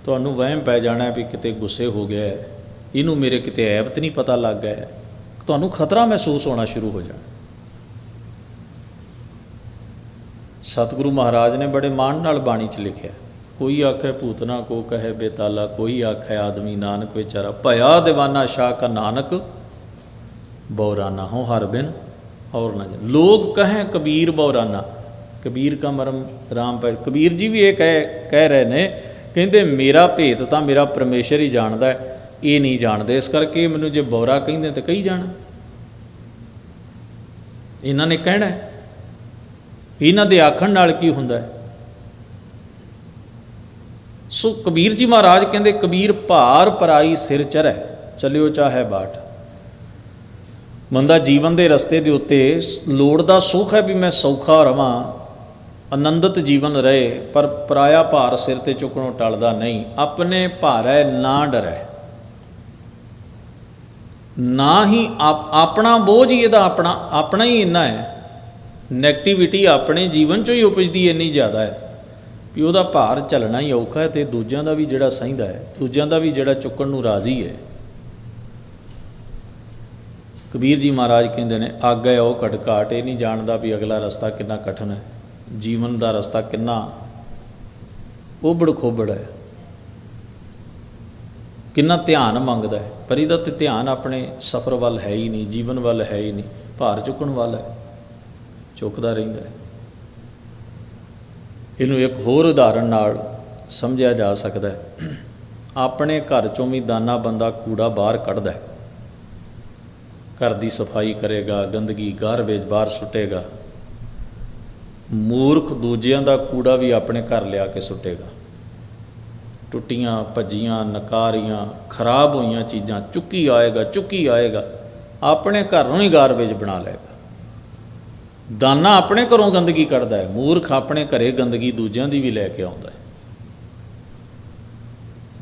ਤੁਹਾਨੂੰ ਵਹਿਮ ਪੈ ਜਾਣਾ ਵੀ ਕਿਤੇ ਗੁੱਸੇ ਹੋ ਗਿਆ ਹੈ, ਇਹਨੂੰ ਮੇਰੇ ਕਿਤੇ ਐਬ ਤੇ ਨਹੀਂ ਪਤਾ ਲੱਗ ਗਿਆ ਤੁਹਾਨੂੰ ਖਤਰਾ ਮਹਿਸੂਸ ਹੋਣਾ ਸ਼ੁਰੂ ਹੋ ਜਾਣਾ। ਸਤਿਗੁਰੂ ਮਹਾਰਾਜ ਨੇ ਬੜੇ ਮਾਣ ਨਾਲ ਬਾਣੀ 'ਚ ਲਿਖਿਆ ਕੋਈ ਆਖੇ ਭੂਤਨਾ ਕੋ ਕਹੇ ਬੇਤਾਲਾ ਕੋਈ ਆਖੇ ਆਦਮੀ ਨਾਨਕ ਵਿਚਾਰਾ ਭਇਆ دیਵਾਨਾ ਸ਼ਾ ਕਾ ਨਾਨਕ ਬੌਰਾਨਾ ਹੋ ਹਰ ਬਿਨ ਔਰ ਨਾ ਜਾਣ। ਲੋਗ ਕਹੇ ਕਬੀਰ ਬੌਰਾਨਾ ਕਬੀਰ ਕਾ ਮਰਮ ਰਾਮ ਪੈ, ਕਬੀਰ ਜੀ ਵੀ ਇਹ ਕਹਿ ਕਹਿ ਰਹੇ ਨੇ, ਕਹਿੰਦੇ ਮੇਰਾ ਭੇਤ ਤਾਂ ਮੇਰਾ ਪਰਮੇਸ਼ਰ ਹੀ ਜਾਣਦਾ ਹੈ, ਇਹ ਨਹੀਂ ਜਾਣਦੇ, ਇਸ ਕਰਕੇ ਮੈਨੂੰ ਜੇ ਬੌਰਾ ਕਹਿੰਦੇ ਤਾਂ ਕਹੀ ਜਾਣ। ਇਹਨਾਂ ਨੇ ਕਹਿਣਾ ਇਹਨਾਂ ਦੇ ਆਖਣ ਨਾਲ ਕੀ ਹੁੰਦਾ ਸੋ ਕਬੀਰ ਜੀ ਮਹਾਰਾਜ ਕਹਿੰਦੇ, ਕਬੀਰ ਭਾਰ ਪਰਾਈ ਸਿਰ ਚਰੈ ਚਲਿਓ ਚਾਹੇ ਬਾਟ। ਬੰਦਾ ਜੀਵਨ ਦੇ ਰਸਤੇ ਦੇ ਉੱਤੇ ਲੋੜ ਦਾ ਸੁੱਖ ਹੈ ਵੀ ਮੈਂ ਸੌਖਾ ਰਵਾਂ ਆਨੰਦਤ ਜੀਵਨ ਰਹੇ, ਪਰ ਪਰਾਇਆ ਭਾਰ ਸਿਰ ਤੇ ਚੁੱਕਣੋਂ ਟਲਦਾ ਨਹੀਂ। ਆਪਣੇ ਭਾਰੈ ਨਾ ਡਰੈ। ਨਾ ਹੀ ਆਪਣਾ ਬੋਝ ਹੀ ਇਹਦਾ ਆਪਣਾ ਆਪਣਾ ਹੀ ਇੰਨਾ ਹੈ। ਨੈਗੇਟਿਵਿਟੀ ਆਪਣੇ ਜੀਵਨ ਚੋਂ ਹੀ ਉਪਜਦੀ ਇੰਨੀ ਜ਼ਿਆਦਾ ਹੈ ਵੀ ਉਹਦਾ ਭਾਰ ਚੱਲਣਾ ਹੀ ਔਖਾ ਹੈ ਤੇ ਦੂਜਿਆਂ ਦਾ ਵੀ ਜਿਹੜਾ ਸਹਿੰਦਾ ਹੈ, ਦੂਜਿਆਂ ਦਾ ਵੀ ਜਿਹੜਾ ਚੁੱਕਣ ਨੂੰ ਰਾਜ਼ੀ ਹੈ। ਕਬੀਰ ਜੀ ਮਹਾਰਾਜ ਕਹਿੰਦੇ ਨੇ ਆਗੇ ਉਹ ਘਟਕਾਟ ਇਹ ਨਹੀਂ ਜਾਣਦਾ ਵੀ ਅਗਲਾ ਰਸਤਾ ਕਿੰਨਾ ਕਠਿਨ ਹੈ। ਜੀਵਨ ਦਾ ਰਸਤਾ ਕਿੰਨਾ ਉਬੜ ਖੋਬੜ ਹੈ। ਕਿੰਨਾ ਧਿਆਨ ਮੰਗਦਾ ਹੈ। ਪਰ ਇਹਦਾ ਤੇ ਧਿਆਨ ਆਪਣੇ ਸਫਰ ਵੱਲ ਹੈ ਹੀ ਨਹੀਂ, ਜੀਵਨ ਵੱਲ ਹੈ ਹੀ ਨਹੀਂ, ਭਾਰ ਚੁੱਕਣ ਵੱਲ ਹੈ, ਚੁੱਕਦਾ ਰਹਿੰਦਾ ਹੈ। ਇਹਨੂੰ ਇੱਕ ਹੋਰ ਉਦਾਹਰਣ ਨਾਲ ਸਮਝਿਆ ਜਾ ਸਕਦਾ ਹੈ। ਆਪਣੇ ਘਰ ਚੋਂ ਵੀ ਦਾਨਾ ਬੰਦਾ ਕੂੜਾ ਬਾਹਰ ਕੱਢਦਾ ਹੈ। ਘਰ ਦੀ ਸਫ਼ਾਈ ਕਰੇਗਾ, ਗੰਦਗੀ ਗਾਰਬੇਜ ਬਾਹਰ ਸੁੱਟੇਗਾ। ਮੂਰਖ ਦੂਜਿਆਂ ਦਾ ਕੂੜਾ ਵੀ ਆਪਣੇ ਘਰ ਲਿਆ ਕੇ ਸੁੱਟੇਗਾ। ਟੁੱਟੀਆਂ, ਭੱਜੀਆਂ, ਨਕਾਰੀਆਂ, ਖਰਾਬ ਹੋਈਆਂ ਚੀਜ਼ਾਂ ਚੁੱਕੀ ਆਏਗਾ ਚੁੱਕੀ ਆਏਗਾ, ਆਪਣੇ ਘਰ ਨੂੰ ਹੀ ਗਾਰਬੇਜ ਬਣਾ ਲਏਗਾ। ਦਾਨਾ ਆਪਣੇ ਘਰੋਂ ਗੰਦਗੀ ਕੱਢਦਾ ਹੈ, ਮੂਰਖ ਆਪਣੇ ਘਰੇ ਗੰਦਗੀ ਦੂਜਿਆਂ ਦੀ ਵੀ ਲੈ ਕੇ ਆਉਂਦਾ ਹੈ।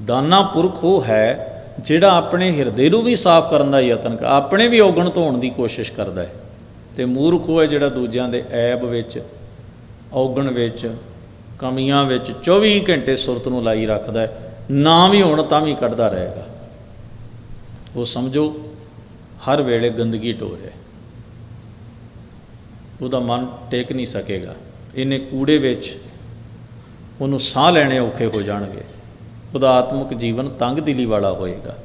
ਦਾਨਾ ਪੁਰਖ ਉਹ ਹੈ ਜਿਹੜਾ ਆਪਣੇ ਹਿਰਦੇ ਨੂੰ ਵੀ ਸਾਫ਼ ਕਰਨ ਦਾ ਯਤਨ ਆਪਣੇ ਵੀ ਔਗਣ ਧੋਣ ਦੀ ਕੋਸ਼ਿਸ਼ ਕਰਦਾ ਹੈ। ਤੇ ਮੂਰਖ ਉਹ ਹੈ ਜਿਹੜਾ ਦੂਜਿਆਂ ਦੇ ਐਬ ਵਿੱਚ ਔਗਣ ਵਿੱਚ, ਕਮੀਆਂ ਵਿੱਚ 24 ਘੰਟੇ ਸੁਰਤ ਨੂੰ ਲਾਈ ਰੱਖਦਾ ਹੈ। ਨਾ ਵੀ ਹੋਣ ਤਾਂ ਵੀ ਕੱਢਦਾ ਰਹੇਗਾ। ਉਹ ਸਮਝੋ, ਹਰ ਵੇਲੇ ਗੰਦਗੀ ਢੋ ਰਿਹਾ ਉਹਦਾ ਮਨ ਟੇਕ ਨਹੀਂ ਸਕੇਗਾ। ਇਹਨੇ ਕੂੜੇ ਵਿੱਚ ਉਹਨੂੰ ਸਾਹ ਲੈਣੇ ਔਖੇ ਹੋ ਜਾਣਗੇ। ਉਹਦਾ ਆਤਮਿਕ ਜੀਵਨ ਤੰਗ ਦਿਲੀ ਵਾਲਾ ਹੋਏਗਾ।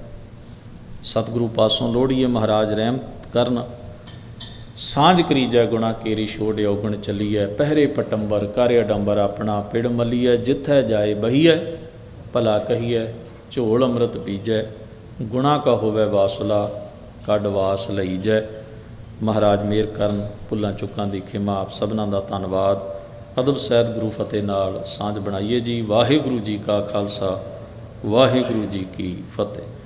ਸਤਿਗੁਰੂ ਪਾਸੋਂ ਲੋੜੀਏ ਮਹਾਰਾਜ ਰਹਿਮ ਕਰਨ ਸਾਂਝ ਕਰੀਜੈ ਗੁਣਾ ਕੇਰੀ ਛੋੜ ਔਗਣ ਚੱਲੀਐ, ਪਹਿਰੇ ਪਟੰਬਰ ਕਰ ਅਡੰਬਰ ਆਪਣਾ ਪਿੜ ਮੱਲੀਐ, ਜਿੱਥੈ ਜਾਏ ਬਹੀਐ, ਭਲਾ ਕਹੀਐ, ਝੋਲ ਅੰਮ੍ਰਿਤ ਪੀਜੈ, ਗੁਣਾ ਕਾ ਹੋਵੇ ਵਾਸੁਲਾ, ਕੱਢ ਵਾਸ ਲਈਜੈ। ਮਹਾਰਾਜ ਮੇਰ ਕਰਨ, ਭੁੱਲਾਂ ਚੁੱਕਾਂ ਦੀ ਖਿਮਾ, ਆਪ ਸਭਨਾਂ ਦਾ ਧੰਨਵਾਦ। ਅਦਬ ਸਹਿਤ ਗੁਰੂ ਫਤਿਹ ਨਾਲ ਸਾਂਝ ਬਣਾਈਏ ਜੀ, ਵਾਹਿਗੁਰੂ ਜੀ ਕਾ ਖਾਲਸਾ, ਵਾਹਿਗੁਰੂ ਜੀ ਕੀ ਫਤਿਹ।